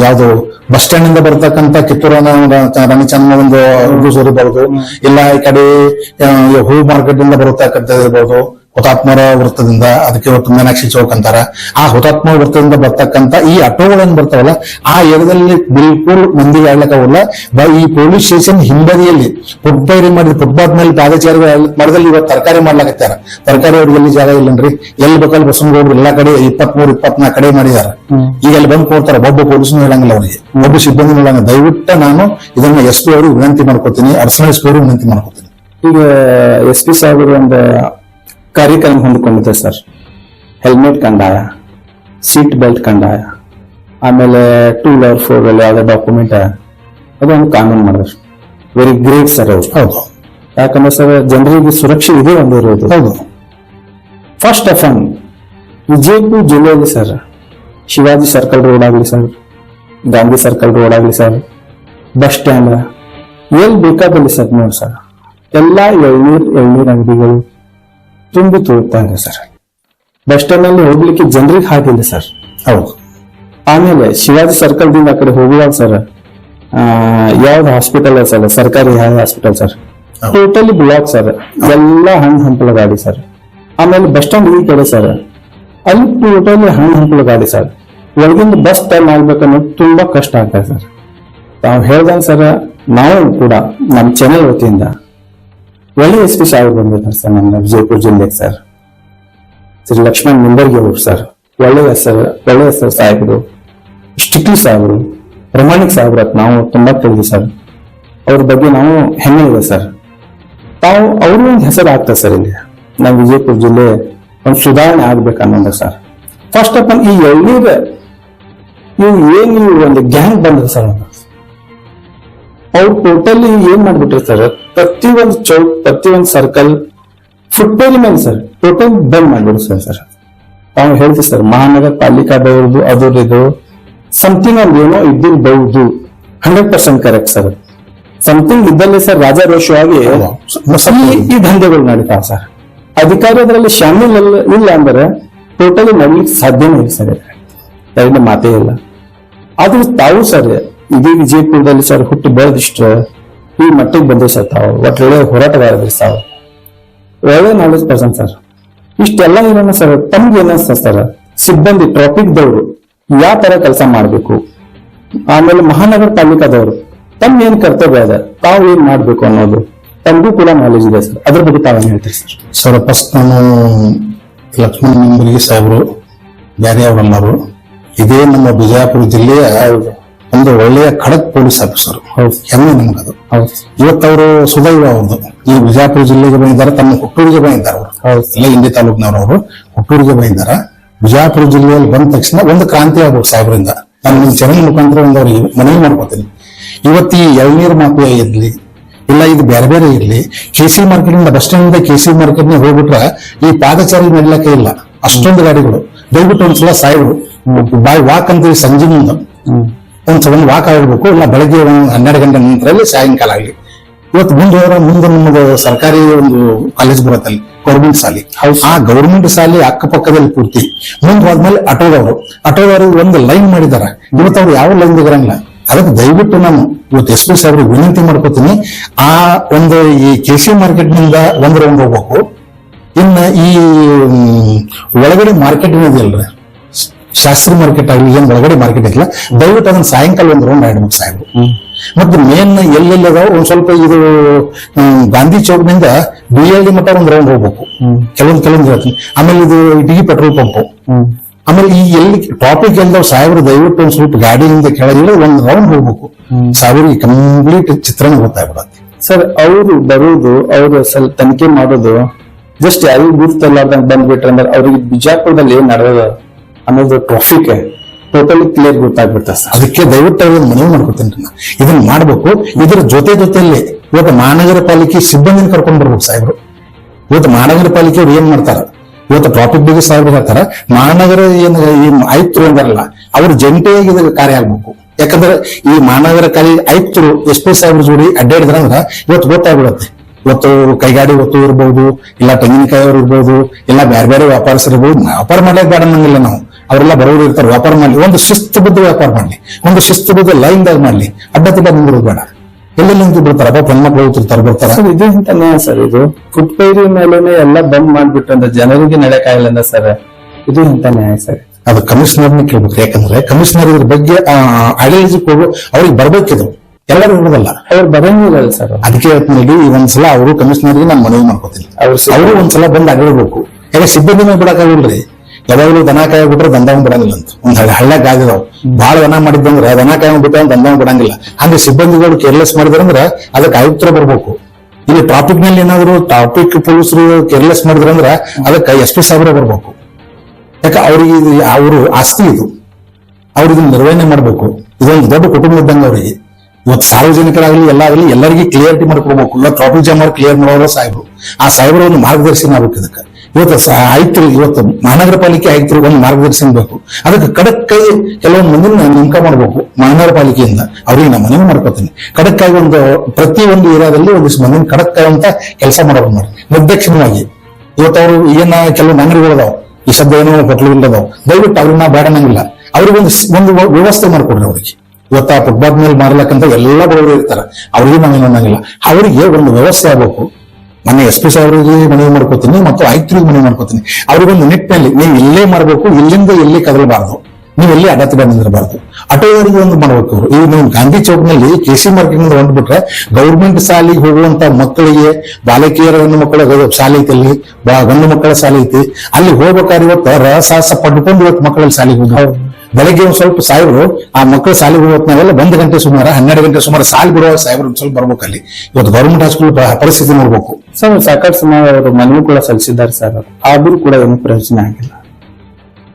ಯಾವುದು ಬಸ್ ಸ್ಟ್ಯಾಂಡ್ ಇಂದ ಬರ್ತಕ್ಕಂತ ಕಿತ್ತೂರ ರಾಣಿ ಚೆನ್ನಮ್ಮ ಒಂದು ಇರಬಹುದು ಇಲ್ಲ ಈ ಕಡೆ ಹೂ ಮಾರ್ಕೆಟ್ ಇಂದ ಬರತಕ್ಕಂಥದ್ದು ಇರ್ಬೋದು ಹುತಾತ್ಮರ ವೃತ್ತದಿಂದ ಅದಕ್ಕೆ ಇವತ್ತು ಮೀನಾಕ್ಷಿ ಚೌಕ್ ಅಂತಾರ. ಆ ಹುತಾತ್ಮ ವೃತ್ತದಿಂದ ಬರ್ತಕ್ಕಂತ ಈ ಆಟೋಗಳೇನ್ ಬರ್ತಾವಲ್ಲ ಆ ಏರಿಯಾದಲ್ಲಿ ಬಿಲ್ಕುಲ್ ಮಂದಿಗೆ ಆಡ್ಲಕ್ಕಾಗಲ್ಲ ಬ- ಈ ಪೊಲೀಸ್ ಸ್ಟೇಷನ್ ಹಿಂಬದಿಯಲ್ಲಿ ಫುಟ್ಬೈರಿ ಮಾಡಿದ ಫುಟ್ಬಾತ್ ಮೇಲೆ ಪಾದಚಾರ ಮರದಲ್ಲಿ ಇವತ್ತು ತರಕಾರಿ ಮಾಡ್ಲಾಕತ್ತಾರ. ತರಕಾರಿ ಅವ್ರಿಗೆ ಎಲ್ಲಿ ಜಾಗ ಇಲ್ಲನ್ರಿ? ಎಲ್ಲಿ ಬೇಕಲ್ಲಿ ಬಸವನಗೌಡರು ಎಲ್ಲಾ ಕಡೆ ಇಪ್ಪತ್ಮೂರು ಇಪ್ಪತ್ನಾಲ್ಕು ಕಡೆ ಮಾಡಿದಾರ. ಈಗ ಅಲ್ಲಿ ಬಂದು ಕೊಡ್ತಾರ ಒಬ್ಬ ಪೊಲೀಸ್ನು ಹೇಳಂಗಿಲ್ಲ ಅವರಿಗೆ. ಒಬ್ಬ ಸಿಬ್ಬಂದಿ ಹೇಳಂಗಿಲ್ಲ ದಯವಿಟ್ಟು ನಾನು ಇದನ್ನ ಎಸ್ ಪಿ ಅವರಿಗೆ ವಿನಂತಿ ಮಾಡ್ಕೋತೀನಿ. ಅರ್ಸನಲ್ ಎಸ್ ಪಿ ವಿನಂತಿ ಮಾಡ್ಕೋತೀನಿ. ಈಗ ಎಸ್ ಪಿ ಸಾಹೇಬರು ಒಂದು ಕಾರ್ಯಕ್ರಮ ಹೊಂದಿಕೊಂಡಿದ್ದೆ ಸರ್. ಹೆಲ್ಮೆಟ್ ಕಂಡಾಯ ಸೀಟ್ ಬೆಲ್ಟ್ ಕಂಡಾಯ ಆಮೇಲೆ ಟೂ ವೀಲರ್ ಫೋರ್ ವೀಲರ್ ಯಾವುದೇ ಡಾಕ್ಯುಮೆಂಟ್ ಅದೊಂದು ಕಾನೂನು ಮಾಡಿದ್ರು. ವೆರಿ ಗ್ರೇಟ್ ಸರ್ ಅವರು. ಹೌದು. ಯಾಕಂದ್ರೆ ಸರ್ ಜನರಿಗೆ ಸುರಕ್ಷೆ ಇದೆ ಒಂದು ಇರೋದು. ಹೌದು. ಫಸ್ಟ್ ಆಫ್ ಆಲ್ ವಿಜಯಪುರ ಜಿಲ್ಲೆಯಲ್ಲಿ ಸರ್ ಶಿವಾಜಿ ಸರ್ಕಲ್ ರೋಡ್ ಆಗಲಿ ಸರ್ ಗಾಂಧಿ ಸರ್ಕಲ್ ರೋಡ್ ಆಗಲಿ ಸರ್ ಬಸ್ ಸ್ಟ್ಯಾಂಡ್ ಎಲ್ಲಿ ಬೇಕಾದಲ್ಲಿ ಸರ್ ನೋಡಿ ಸರ್ ಎಲ್ಲ ಎಳ್ನೀರ್ ಎಳ್ನೀರ್ ಅಂಗಡಿಗಳು ತುಂಬಿ ತುಳುಕ್ತಾ ಇದೆ ಸರ್. ಬಸ್ ಸ್ಟ್ಯಾಂಡ್ ಅಲ್ಲಿ ಹೋಗ್ಲಿಕ್ಕೆ ಜನರಿಗೆ ಹಾಗಿಲ್ಲ ಸರ್. ಹೌದು. ಆಮೇಲೆ ಶಿವಾಜಿ ಸರ್ಕಲ್ ದಿಂದ ಆ ಕಡೆ ಹೋಗುವಾಗ ಸರ್ ಯಾವ್ದು ಹಾಸ್ಪಿಟಲ್ ಸರ್ ಸರ್ಕಾರಿ ಯಾವ hospital sir. Totally block sir. ಎಲ್ಲ ಹಣ್ಣು ಹಂಪಲ ಗಾಡಿ ಸರ್. ಆಮೇಲೆ ಬಸ್ ಸ್ಟ್ಯಾಂಡ್ ಈ ಕಡೆ ಸರ್ ಅಲ್ಲಿ ಟೋಟಲಿ ಹಣ್ಣು ಹಂಪಲ ಗಾಡಿ ಸರ್. ಒಳಗಿಂದ ಬಸ್ ಟೈಮ್ ಆಗ್ಬೇಕನ್ನೋದು ತುಂಬಾ ಕಷ್ಟ ಆಗ್ತದೆ ಸರ್. ತಾವು ಹೇಳ್ದಂಗೆ ಸರ್ ನಾವು ಕೂಡ ನಮ್ಮ ಚಾನೆಲ್ ವತಿಯಿಂದ ಒಳ್ಳೆ ಎಸ್ ಪಿ ಸಾಹೇಬ್ ಬಂದಿದ್ದಾರೆ ಸರ್ ನಮ್ಮ ವಿಜಯಪುರ ಜಿಲ್ಲೆಗೆ ಸರ್ ಶ್ರೀ ಲಕ್ಷ್ಮಣ್ ನಿಂಬರ್ಗಿ ಅವರು ಸರ್ ಒಳ್ಳೆಯ ಸರ್ ಒಳ್ಳೆಯ ಸರ್ ಸಾಹೇಬರು ಸ್ಟಿಕ್ಲಿ ಸಾಹೇಬರು ಪ್ರಮಾಣಿಕ್ ಸಾಹೇಬ್ರ ನಾವು ತುಂಬಾ ಕೇಳಿದ್ವಿ ಸರ್ ಅವ್ರ ಬಗ್ಗೆ ನಾವು ಹೆಮ್ಮೆ ಇದೆ ಸರ್ ತಾವು ಅವರು ಒಂದು ಹೆಸರು ಆಗ್ತದೆ ಸರ್ ಇಲ್ಲಿ ನಮ್ಮ ವಿಜಯಪುರ ಜಿಲ್ಲೆ ಒಂದು ಸುಧಾರಣೆ ಆಗ್ಬೇಕು ಅನ್ನೋದು ಸರ್ ಫಸ್ಟ್ ಆಫ್ ಆಲ್ ಈ ಎಳ್ನೀರ ಇವು ಏನು ಒಂದು ಗ್ಯಾಂಗ್ ಬಂದ್ರೆ ಸರ್ ಅವ್ರು ಟೋಟಲಿ ಏನ್ ಮಾಡ್ಬಿಟ್ರಿ ಸರ್ ಪ್ರತಿ ಒಂದು ಚೌಕ್ ಪ್ರತಿ ಒಂದು ಸರ್ಕಲ್ ಫುಟ್ಬಾಲ್ ಮೇಲೆ ಸರ್ ಟೋಟಲ್ ಬಂದ್ ಮಾಡ್ಬಿಡ್ತಾರೆ ಸರ್ ಸರ್ ತಾವು ಹೇಳ್ತೀವಿ ಸರ್ ಮಹಾನಗರ ಪಾಲಿಕಾದವ್ರದ್ದು ಅದರದ್ದು ಸಮಥಿಂಗ್ ಒಂದು ಏನೋ ಇದ್ದಿರ್ಬಹುದು. Hundred percent correct sir something ಇದ್ದಲ್ಲಿ ಸರ್ ರಾಜಾರೋಷವಾಗಿ ಈ ಈ ದಂಧೆಗಳು ನಡೀತಾವ ಸರ್ ಅಧಿಕಾರಿ ಅದರಲ್ಲಿ ಶಾಮಿಲ್ ಇಲ್ಲ ಅಂದ್ರೆ ಟೋಟಲಿ ನಡೀಲಿಕ್ಕೆ ಸಾಧ್ಯನೇ ಇಲ್ಲ ಸರ್ ಮಾತೇ ಇಲ್ಲ. ಆದ್ರೂ ತಾವು ಸರ್ ಇಡೀ ವಿಜಯಪುರದಲ್ಲಿ ಸರ್ ಹುಟ್ಟು ಬೆಳೆದಿಷ್ಟು ಈ ಮಟ್ಟಿಗೆ ಬಂದ್ರೆ ಸರ್ ತಾವು. ಒಟ್ಟೊಳ್ಳೆ ಹೋರಾಟಗಾರದ್ರಿ ಸಾವು ಒಳ್ಳೆ ನಾಲೆಜ್ ಪರ್ಸನ್ ಸರ್. ಇಷ್ಟೆಲ್ಲ ಏನನ್ನ ಸರ್ ತಮ್ಗೆ ಏನಸ್ತ ಸರ್ ಸಿಬ್ಬಂದಿ ಟ್ರಾಫಿಕ್ ದವರು ಯಾವ ತರ ಕೆಲಸ ಮಾಡ್ಬೇಕು? ಆಮೇಲೆ ಮಹಾನಗರ ಪಾಲಿಕಾದವರು ತಮ್ಮ ಏನ್ ಕರ್ತವ್ಯ ಅದ ತಾವು ಏನ್ ಮಾಡ್ಬೇಕು ಅನ್ನೋದು. ತಮಗೂ ಕೂಡ ನಾಲೆಜ್ ಇದೆ ಸರ್. ಅದ್ರ ಬಗ್ಗೆ ತಾವೇನ್ ಹೇಳ್ತೀರಿ ಸರ್? ಸರ್ ಫಸ್ಟ್ ನಾನು ಲಕ್ಷ್ಮಣ ನಿಂಬರಿಗೆ ಸಾಹೇಬರು ಬ್ಯಾರೆ ಇದೇ ನಮ್ಮ ಬಿಜಾಪುರ ಜಿಲ್ಲೆಯ ಒಂದು ಒಳ್ಳೆಯ ಖಡಕ್ ಪೊಲೀಸ್ ಆಫೀಸರ್. ಹೌದು. ಹೆಮ್ಮೆ ನಮಗದು. ಇವತ್ತವರು ಸುದೈವ ಅವ್ರದ್ದು ಈ ಬಿಜಾಪುರ ಜಿಲ್ಲೆಗೆ ಬಂದಿದ್ದಾರೆ ತಮ್ಮ ಹುಟ್ಟೂರಿಗೆ ಬಂದಿದ್ದಾರೆ ಅವರು. ಹೌದು. ಇಲ್ಲೇ ಇಂಡಿ ಅವರು ಹುಟ್ಟೂರಿಗೆ ಬಂದಿದ್ದಾರೆ. ಬಿಜಾಪುರ ಜಿಲ್ಲೆಯಲ್ಲಿ ಬಂದ ತಕ್ಷಣ ಒಂದು ಕ್ರಾಂತಿ ಆಗ್ಬೋದು ಸಾಹೇಬರಿಂದ. ನಾನು ಚಾನೆಲ್ ಮುಖಾಂತರ ಒಂದು ಅವ್ರಿಗೆ ಮನವಿ ಮಾಡ್ಕೊತೀನಿ. ಇವತ್ತು ಈ ಎಳ್ನೀರು ಮಾಫಿಯಾ ಇರ್ಲಿ ಇಲ್ಲ ಇದು ಬೇರೆ ಬೇರೆ ಇರ್ಲಿ ಕೆ ಸಿ ಮಾರ್ಕೆಟ್ ಇಂದ ಬಸ್ ಸ್ಟ್ಯಾಂಡ್ ಇಂದ ಕೆ ಸಿ ಮಾರ್ಕೆಟ್ನ ಹೋಗ್ಬಿಟ್ರೆ ಈ ಪಾದಚಾರಿ ನಡ್ಲಕ್ಕೆ ಇಲ್ಲ. ಅಷ್ಟೊಂದು ಗಾಡಿಗಳು. ದಯವಿಟ್ಟು ಒಂದ್ಸಲ ಸಾಹೇಬರು ಬಾಯ್ ವಾಕ್ ಅಂತೀವಿ ಸಂಜೆ ಮುಂದೆ. ಒಂದ್ ಒಂದು ವಾಕ್ ಆಗಿರ್ಬೇಕು ಇಲ್ಲ ಬೆಳಗ್ಗೆ ಒಂದು ಹನ್ನೆರಡು ಗಂಟೆ ನಂತರಲ್ಲಿ ಸಾಯಂಕಾಲ ಆಗಲಿ. ಇವತ್ತು ಮುಂದೆ ಹೋದ್ರೆ ಮುಂದೆ ನಮ್ಮದು ಸರ್ಕಾರಿ ಒಂದು ಕಾಲೇಜ್ ಬರುತ್ತಲ್ಲಿ ಗೌರ್ಮೆಂಟ್ ಶಾಲೆ. ಆ ಗೌರ್ಮೆಂಟ್ ಶಾಲೆ ಅಕ್ಕಪಕ್ಕದಲ್ಲಿ ಪೂರ್ತಿ. ಮುಂದೆ ಹೋದ್ಮೇಲೆ ಆಟೋದವರು ಆಟೋದವರು ಒಂದು ಲೈನ್ ಮಾಡಿದ್ದಾರೆ ಇವತ್ತು ಅವ್ರು ಯಾವ ಲೈನ್ ಇರಂಗಿಲ್ಲ ಅದಕ್ಕೆ ದಯವಿಟ್ಟು ನಾನು ಇವತ್ತು ಎಸ್ ಪಿ ಸಾಹೇಬ್ರಿಗೆ ವಿನಂತಿ ಮಾಡ್ಕೋತೀನಿ. ಆ ಒಂದು ಈ ಕೆ ಸಿ ಮಾರ್ಕೆಟ್ನಿಂದ ಒಂದ್ ರೌಂಡ್ ಹೋಗ್ಬೇಕು. ಇನ್ನು ಈ ಒಳಗಡೆ ಮಾರ್ಕೆಟ್ ಏನಿದೆಯಲ್ರಿ ಶಾಸ್ತ್ರಿ ಮಾರ್ಕೆಟ್ ಆಗಲಿ, ಏನ್ ಒಳಗಡೆ ಮಾರ್ಕೆಟ್ ಐತಿಲ್ಲ ದಯವಿಟ್ಟು ಅದನ್ನ ಸಾಯಂಕಾಲ ಒಂದು ರೌಂಡ್ ಆಡ್ಬೇಕು ಸಾಹೇಬ್ರು. ಮತ್ತು ಮೇನ್ ಎಲ್ಲೆಲ್ಲಿ ಅದಾವ, ಒಂದ್ ಸ್ವಲ್ಪ ಇದು ಗಾಂಧಿ ಚೌಕ್ನಿಂದ ಬಿ ಎಲ್ ಡಿ ಮಟ್ಟ ಒಂದ್ ರೌಂಡ್ ಹೋಗ್ಬೇಕು. ಕೆಲವೊಂದು ಕೆಲವೊಂದು ಹೇಳ್ತೀನಿ ಆಮೇಲೆ ಇದು ಇಟಗಿ ಪೆಟ್ರೋಲ್ ಪಂಪ್ ಆಮೇಲೆ ಈ ಎಲ್ಲಿ ಟಾಪಿಕ್ ಎಲ್ದಾವ್ ಸಾಹೇಬ್ರು, ದಯವಿಟ್ಟು ಒಂದ್ ಸ್ವಲ್ಪ ಗಾಡಿಯಿಂದ ಕೆಳಗಿಲ್ಲ ಒಂದ್ ರೌಂಡ್ ಹೋಗ್ಬೇಕು. ಸಾವಿರ ಕಂಪ್ಲೀಟ್ ಚಿತ್ರಣ ಗೊತ್ತಾಗ್ಬಿಡತ್ತೆ ಸರ್, ಅವರು ಬರುವುದು ಅವರು ಸ್ವಲ್ಪ ತನಿಖೆ ಮಾಡೋದು ಜಸ್ಟ್ ಯಾರಿಗೂ ಗುರುತಲ್ಲಾರ್ದಂಗ್ ಬಂದ್ಬಿಟ್ರೆ ಅಂದ್ರೆ ಅವ್ರಿಗೆ ಬಿಜಾಪುರದಲ್ಲಿ ನಡೆದ ಅನ್ನೋದು ಟ್ರಾಫಿಕ್ ಟೋಟಲಿ ಕ್ಲಿಯರ್ ಗೊತ್ತಾಗ್ಬಿಡ್ತಾ ಸರ್. ಅದಕ್ಕೆ ದಯವಿಟ್ಟು ಅವ್ರಿಗೆ ಮನವಿ ಮಾಡ್ಕೊತೀನಿ ನಾನು. ಇದನ್ನ ಮಾಡ್ಬೇಕು. ಇದ್ರ ಜೊತೆ ಜೊತೆಯಲ್ಲಿ ಇವತ್ತು ಮಹಾನಗರ ಪಾಲಿಕೆ ಸಿಬ್ಬಂದಿನ ಕರ್ಕೊಂಡ್ ಬರ್ಬೇಕು ಸಾಹೇಬ್ರು. ಇವತ್ತು ಮಹಾನಗರ ಪಾಲಿಕೆ ಏನ್ ಮಾಡ್ತಾರ? ಇವತ್ತು ಟ್ರಾಫಿಕ್ ಬಗ್ಗೆ ಸಾಹೇಬ್ರು ಹೇಳ್ತಾರ, ಮಹಾನಗರ ಏನ್ ಆಯುಕ್ತರು ಅಂದಾರಲ್ಲ ಅವ್ರ ಜಂಟಿಯಾಗಿ ಇದಕ್ಕೆ ಕಾರ್ಯ ಆಗ್ಬೇಕು. ಯಾಕಂದ್ರೆ ಈ ಮಹಾನಗರ ಕಾಲಿ ಆಯುಕ್ತರು ಎಸ್ ಪಿ ಸಾಹೇಬ್ರ ಜೋಡಿ ಅಡ್ಡಾಡಿದ್ರಂದ್ರ ಇವತ್ತು ಗೊತ್ತಾಗ್ಬಿಡತ್ತೆ. ಇವತ್ತು ಕೈಗಾಡಿ ಒತ್ತು ಇರ್ಬೋದು, ಇಲ್ಲ ತೆಂಗಿನಕಾಯಿ ಇರ್ಬೋದು, ಇಲ್ಲ ಬೇರೆ ಬೇರೆ ವ್ಯಾಪಾರಸ್ಥರು ಇರ್ಬೋದು ವ್ಯಾಪಾರ ಮಾಡ್ಲಿಕ್ಕೆ ಬೇಡ ನಾವು. ಅವರೆಲ್ಲ ಬರೋರು ಇರ್ತಾರೆ ವ್ಯಾಪಾರ ಮಾಡಲಿ. ಒಂದು ಶಿಸ್ತುಬದ್ಧ ವ್ಯಾಪಾರ ಮಾಡಲಿ. ಒಂದು ಶಿಸ್ತುಬದ್ಧ ಲೈನ್ ದಾಗ ಮಾಡ್ಲಿ. ಅಡ್ಡತಿಡ್ಡ ನಿಂದಿರೋದು ಬೇಡ. ಎಲ್ಲೆಲ್ಲಿ ನಿಂತು ಬಿಡ್ತಾರ? ಪಾಪ ಹೆಣ್ಮಕ್ಳು ಹೋಗ್ತಿರ್ತಾರೆ ಬರ್ತಾರ. ಸರ್ ಇದು ಇಂತ ನ್ಯಾಯ ಸರ್ ಇದು? ಫುಟ್ಪೈರಿ ಮೇಲೆ ಎಲ್ಲ ಬಂದ್ ಮಾಡ್ಬಿಟ್ಟು ಜನರಿಗೆ ನಡೆಯಕ್ಕಾಗಲ್ಲ ಸರ್ ಇದು ಅಂತಾನೆ ನ್ಯಾಯ ಸರ್? ಅದು ಕಮಿಷನರ್ನ ಕೇಳ್ಬೇಕು. ಯಾಕಂದ್ರೆ ಕಮಿಷನರ್ ಇದ್ರ ಬಗ್ಗೆ ಐಡಿಯಾಲಜಿ ಹೋಗೋ ಅವ್ರಿಗೆ ಬರ್ಬೇಕಿದ್ರು ಎಲ್ಲರೂ ಹೇಳೋದಲ್ಲ. ಅವ್ರು ಬರಂಗಿಲ್ಲ ಸರ್. ಅದಕ್ಕೆ ಹೇಳ್ತೀನಿ ಈ ಒಂದ್ಸಲ ಅವರು ಕಮಿಷನರ್ಗೆ ನಾನು ಮನವಿ ಮಾಡ್ಕೋತೀನಿ. ಅವ್ರು ಒಂದ್ಸಲ ಬಂದು ಅಡಬೇಕು ಯಾಕೆ ಸಿಬ್ಬಂದಿನೇ ಬಿಡಕ್ಕಾಗಿಲ್ರಿ? ಯಾವಾಗಲೂ ದನ ಕಾಯ ಬಿಟ್ರೆ ದಂಧವ ಬಿಡಂಗಿಲ್ಲ ಅಂತ. ಒಂದ್ ಹಳ್ಳಿ ಹಳ್ಳ್ಯಾಗ ಆಗಿದಾವ್. ಬಹಳ ದನ ಮಾಡಿದ್ದಂದ್ರೆ ದನ ಕಾಯ ಬಿಟ್ರೆ ದಂಧ ಬಿಡಂಗಿಲ್ಲ. ಹಂಗೆ ಸಿಬ್ಬಂದಿಗಳು ಕೇರ್ಲೆಸ್ ಮಾಡಿದ್ರಂದ್ರೆ ಅದಕ್ಕೆ ಆಯುಕ್ತರ ಬರ್ಬೇಕು. ಇಲ್ಲಿ ಟ್ರಾಫಿಕ್ನಲ್ಲಿ ಏನಾದ್ರು ಟ್ರಾಫಿಕ್ ಪೊಲೀಸರು ಕೇರ್ಲೆಸ್ ಮಾಡಿದ್ರಂದ್ರೆ ಅದಕ್ಕೆ ಎಸ್ ಪಿ ಸಾಹೇಬ್ರೆ ಬರ್ಬೇಕು. ಯಾಕೆ ಅವ್ರಿಗೆ ಇದು ಅವರು ಆಸ್ತಿ ಇದು. ಅವ್ರು ಇದನ್ನ ನಿರ್ವಹಣೆ ಮಾಡ್ಬೇಕು. ಇದೊಂದು ದೊಡ್ಡ ಕುಟುಂಬ ಇದ್ದಂಗೆ ಅವರಿಗೆ. ಇವತ್ತು ಸಾರ್ವಜನಿಕರಾಗಲಿ, ಎಲ್ಲ ಆಗಲಿ ಎಲ್ಲರಿಗೂ ಕ್ಲಿಯರಿಟಿ ಮಾಡ್ಕೊಡ್ಬೇಕು. ಇಲ್ಲ ಟ್ರಾಫಿಕ್ ಜಾಮ್ ಕ್ಲಿಯರ್ ಮಾಡೋರು ಸಾಹೇಬರು. ಆ ಸಾಹೇಬರ ಒಂದು ಮಾರ್ಗದರ್ಶನ ಆಗ್ಬೇಕು ಇದಕ್ಕೆ. ಇವತ್ತು ಆಯುಕ್ತರು ಇವತ್ತು ಮಹಾನಗರ ಪಾಲಿಕೆ ಆಯುಕ್ತರಿಗೆ ಒಂದು ಮಾರ್ಗದರ್ಶನ ಬೇಕು ಅದಕ್ಕೆ ಖಡಕ್ಕಾಗಿ ಕೆಲವೊಂದು ಮಂದಿನ ನೇಮಕ ಮಾಡಬೇಕು ಮಹಾನಗರ ಪಾಲಿಕೆಯಿಂದ. ಅವ್ರಿಗೆ ನಾನು ಮನವಿ ಮಾಡ್ಕೋತೀನಿ. ಖಡಕ್ಕಾಗಿ ಒಂದು ಪ್ರತಿ ಒಂದು ಏರಿಯಾದಲ್ಲಿ ಒಂದಿಷ್ಟು ಮಂದಿನ ಖಡಕ್ಕಾಗಿ ಅಂತ ಕೆಲಸ ಮಾಡೋದು ಮಾಡಿ. ನಿರ್ದಕ್ಷಿಣವಾಗಿ. ಇವತ್ತು ಅವರು ಏನ ಕೆಲವು ಅಂಗಡಿಗಳದಾವ್ ಈ ಶಬ್ದ ಏನೋ ಹೋಟ್ಲುಗಳದಾವ್ ದಯವಿಟ್ಟು ಅವ್ರನ್ನ ಬೇಡ ನಂಗಿಲ್ಲ ಅವ್ರಿಗೊಂದು ಒಂದು ವ್ಯವಸ್ಥೆ ಮಾಡ್ಕೊಡ್ರಿ ಅವ್ರಿಗೆ. ಇವತ್ತು ಆ ಫುಟ್ಬಾಲ್ ಮೇಲೆ ಮಾಡ್ಲಕ್ಕಂತ ಎಲ್ಲ ಬಡವರು ಇರ್ತಾರೆ. ಅವ್ರಿಗೆ ನಾವೇನು ಅನ್ನಂಗಿಲ್ಲ. ಅವರಿಗೆ ಒಂದು ವ್ಯವಸ್ಥೆ ಆಗ್ಬೇಕು. ಮೊನ್ನೆ ಎಸ್ ಪಿ ಅವರಿಗೆ ಮನವಿ ಮಾಡ್ಕೋತೀನಿ, ಮತ್ತು ಆಯುಕ್ತರಿಗೆ ಮನವಿ ಮಾಡ್ಕೋತೀನಿ. ಅವ್ರಿಗೊಂದು ನಿಟ್ಟಿನಲ್ಲಿ ನೀವು ಇಲ್ಲೇ ಮಾಡಬೇಕು, ಇಲ್ಲಿಂದ ಎಲ್ಲಿ ಕದಲಬಾರದು. ನೀವು ಎಲ್ಲಿ ಅಟಾತರ್ಬಾರ್ದು ಅಟೋ ಅವರಿಗೆ ಒಂದು ಮಾಡಬೇಕು ಅವ್ರು. ಈಗ ನೀವು ಗಾಂಧಿ ಚೌಕ್ನಲ್ಲಿ ಕೆ ಸಿ ಮಾರ್ಕೆಟ್ ಹೊಂದ್ಬಿಟ್ರೆ ಗೌರ್ಮೆಂಟ್ ಶಾಲೆಗೆ ಹೋಗುವಂತ ಮಕ್ಕಳಿಗೆ ಬಾಲಕಿಯರ ಹೆಣ್ಣು ಮಕ್ಕಳ ಶಾಲೆ ಐತಿ ಅಲ್ಲಿ. ಗಂಡು ಮಕ್ಕಳ ಶಾಲೆ ಐತಿ. ಅಲ್ಲಿ ಹೋಗ್ಬೇಕಾದ್ರೆ ಇವತ್ತು ರಹಸಾಹಸ ಪಡ್ಕೊಂಡು ಇವತ್ತು ಮಕ್ಕಳಲ್ಲಿ ಶಾಲೆಗೆ ಹೋಗ್ಬೇಕು. ಬೆಳಗ್ಗೆ ಒಂದು ಸ್ವಲ್ಪ ಸಾಹೇಬರು ಆ ಮಕ್ಕಳು ಸಾಲಿ ಹೋಗೋತ್ನಾಗೆಲ್ಲ ಒಂದು ಗಂಟೆ ಸುಮಾರು ಹನ್ನೆರಡು ಗಂಟೆ ಸುಮಾರು ಸಾಲಿ ಬಿಡುವ ಸಾಹೇಬರು ಒಂದು ಸ್ವಲ್ಪ ಬರ್ಬೇಕು ಅಲ್ಲಿ. ಇವತ್ತು ಗೌರ್ಮೆಂಟ್ ಹಾಸ್ಪಿಟಲ್ ಪರಿಸ್ಥಿತಿ ನೋಡ್ಬೇಕು. ಸರ್ ಸಾಕಷ್ಟು ಸಮಯ ಅವರು ಮನವಿ ಕೂಡ ಸಲ್ಲಿಸಿದ್ದಾರೆ ಸರ್ ಆದ್ರೂ ಕೂಡ ಏನು ಪ್ರಯೋಜನ ಆಗಿಲ್ಲ.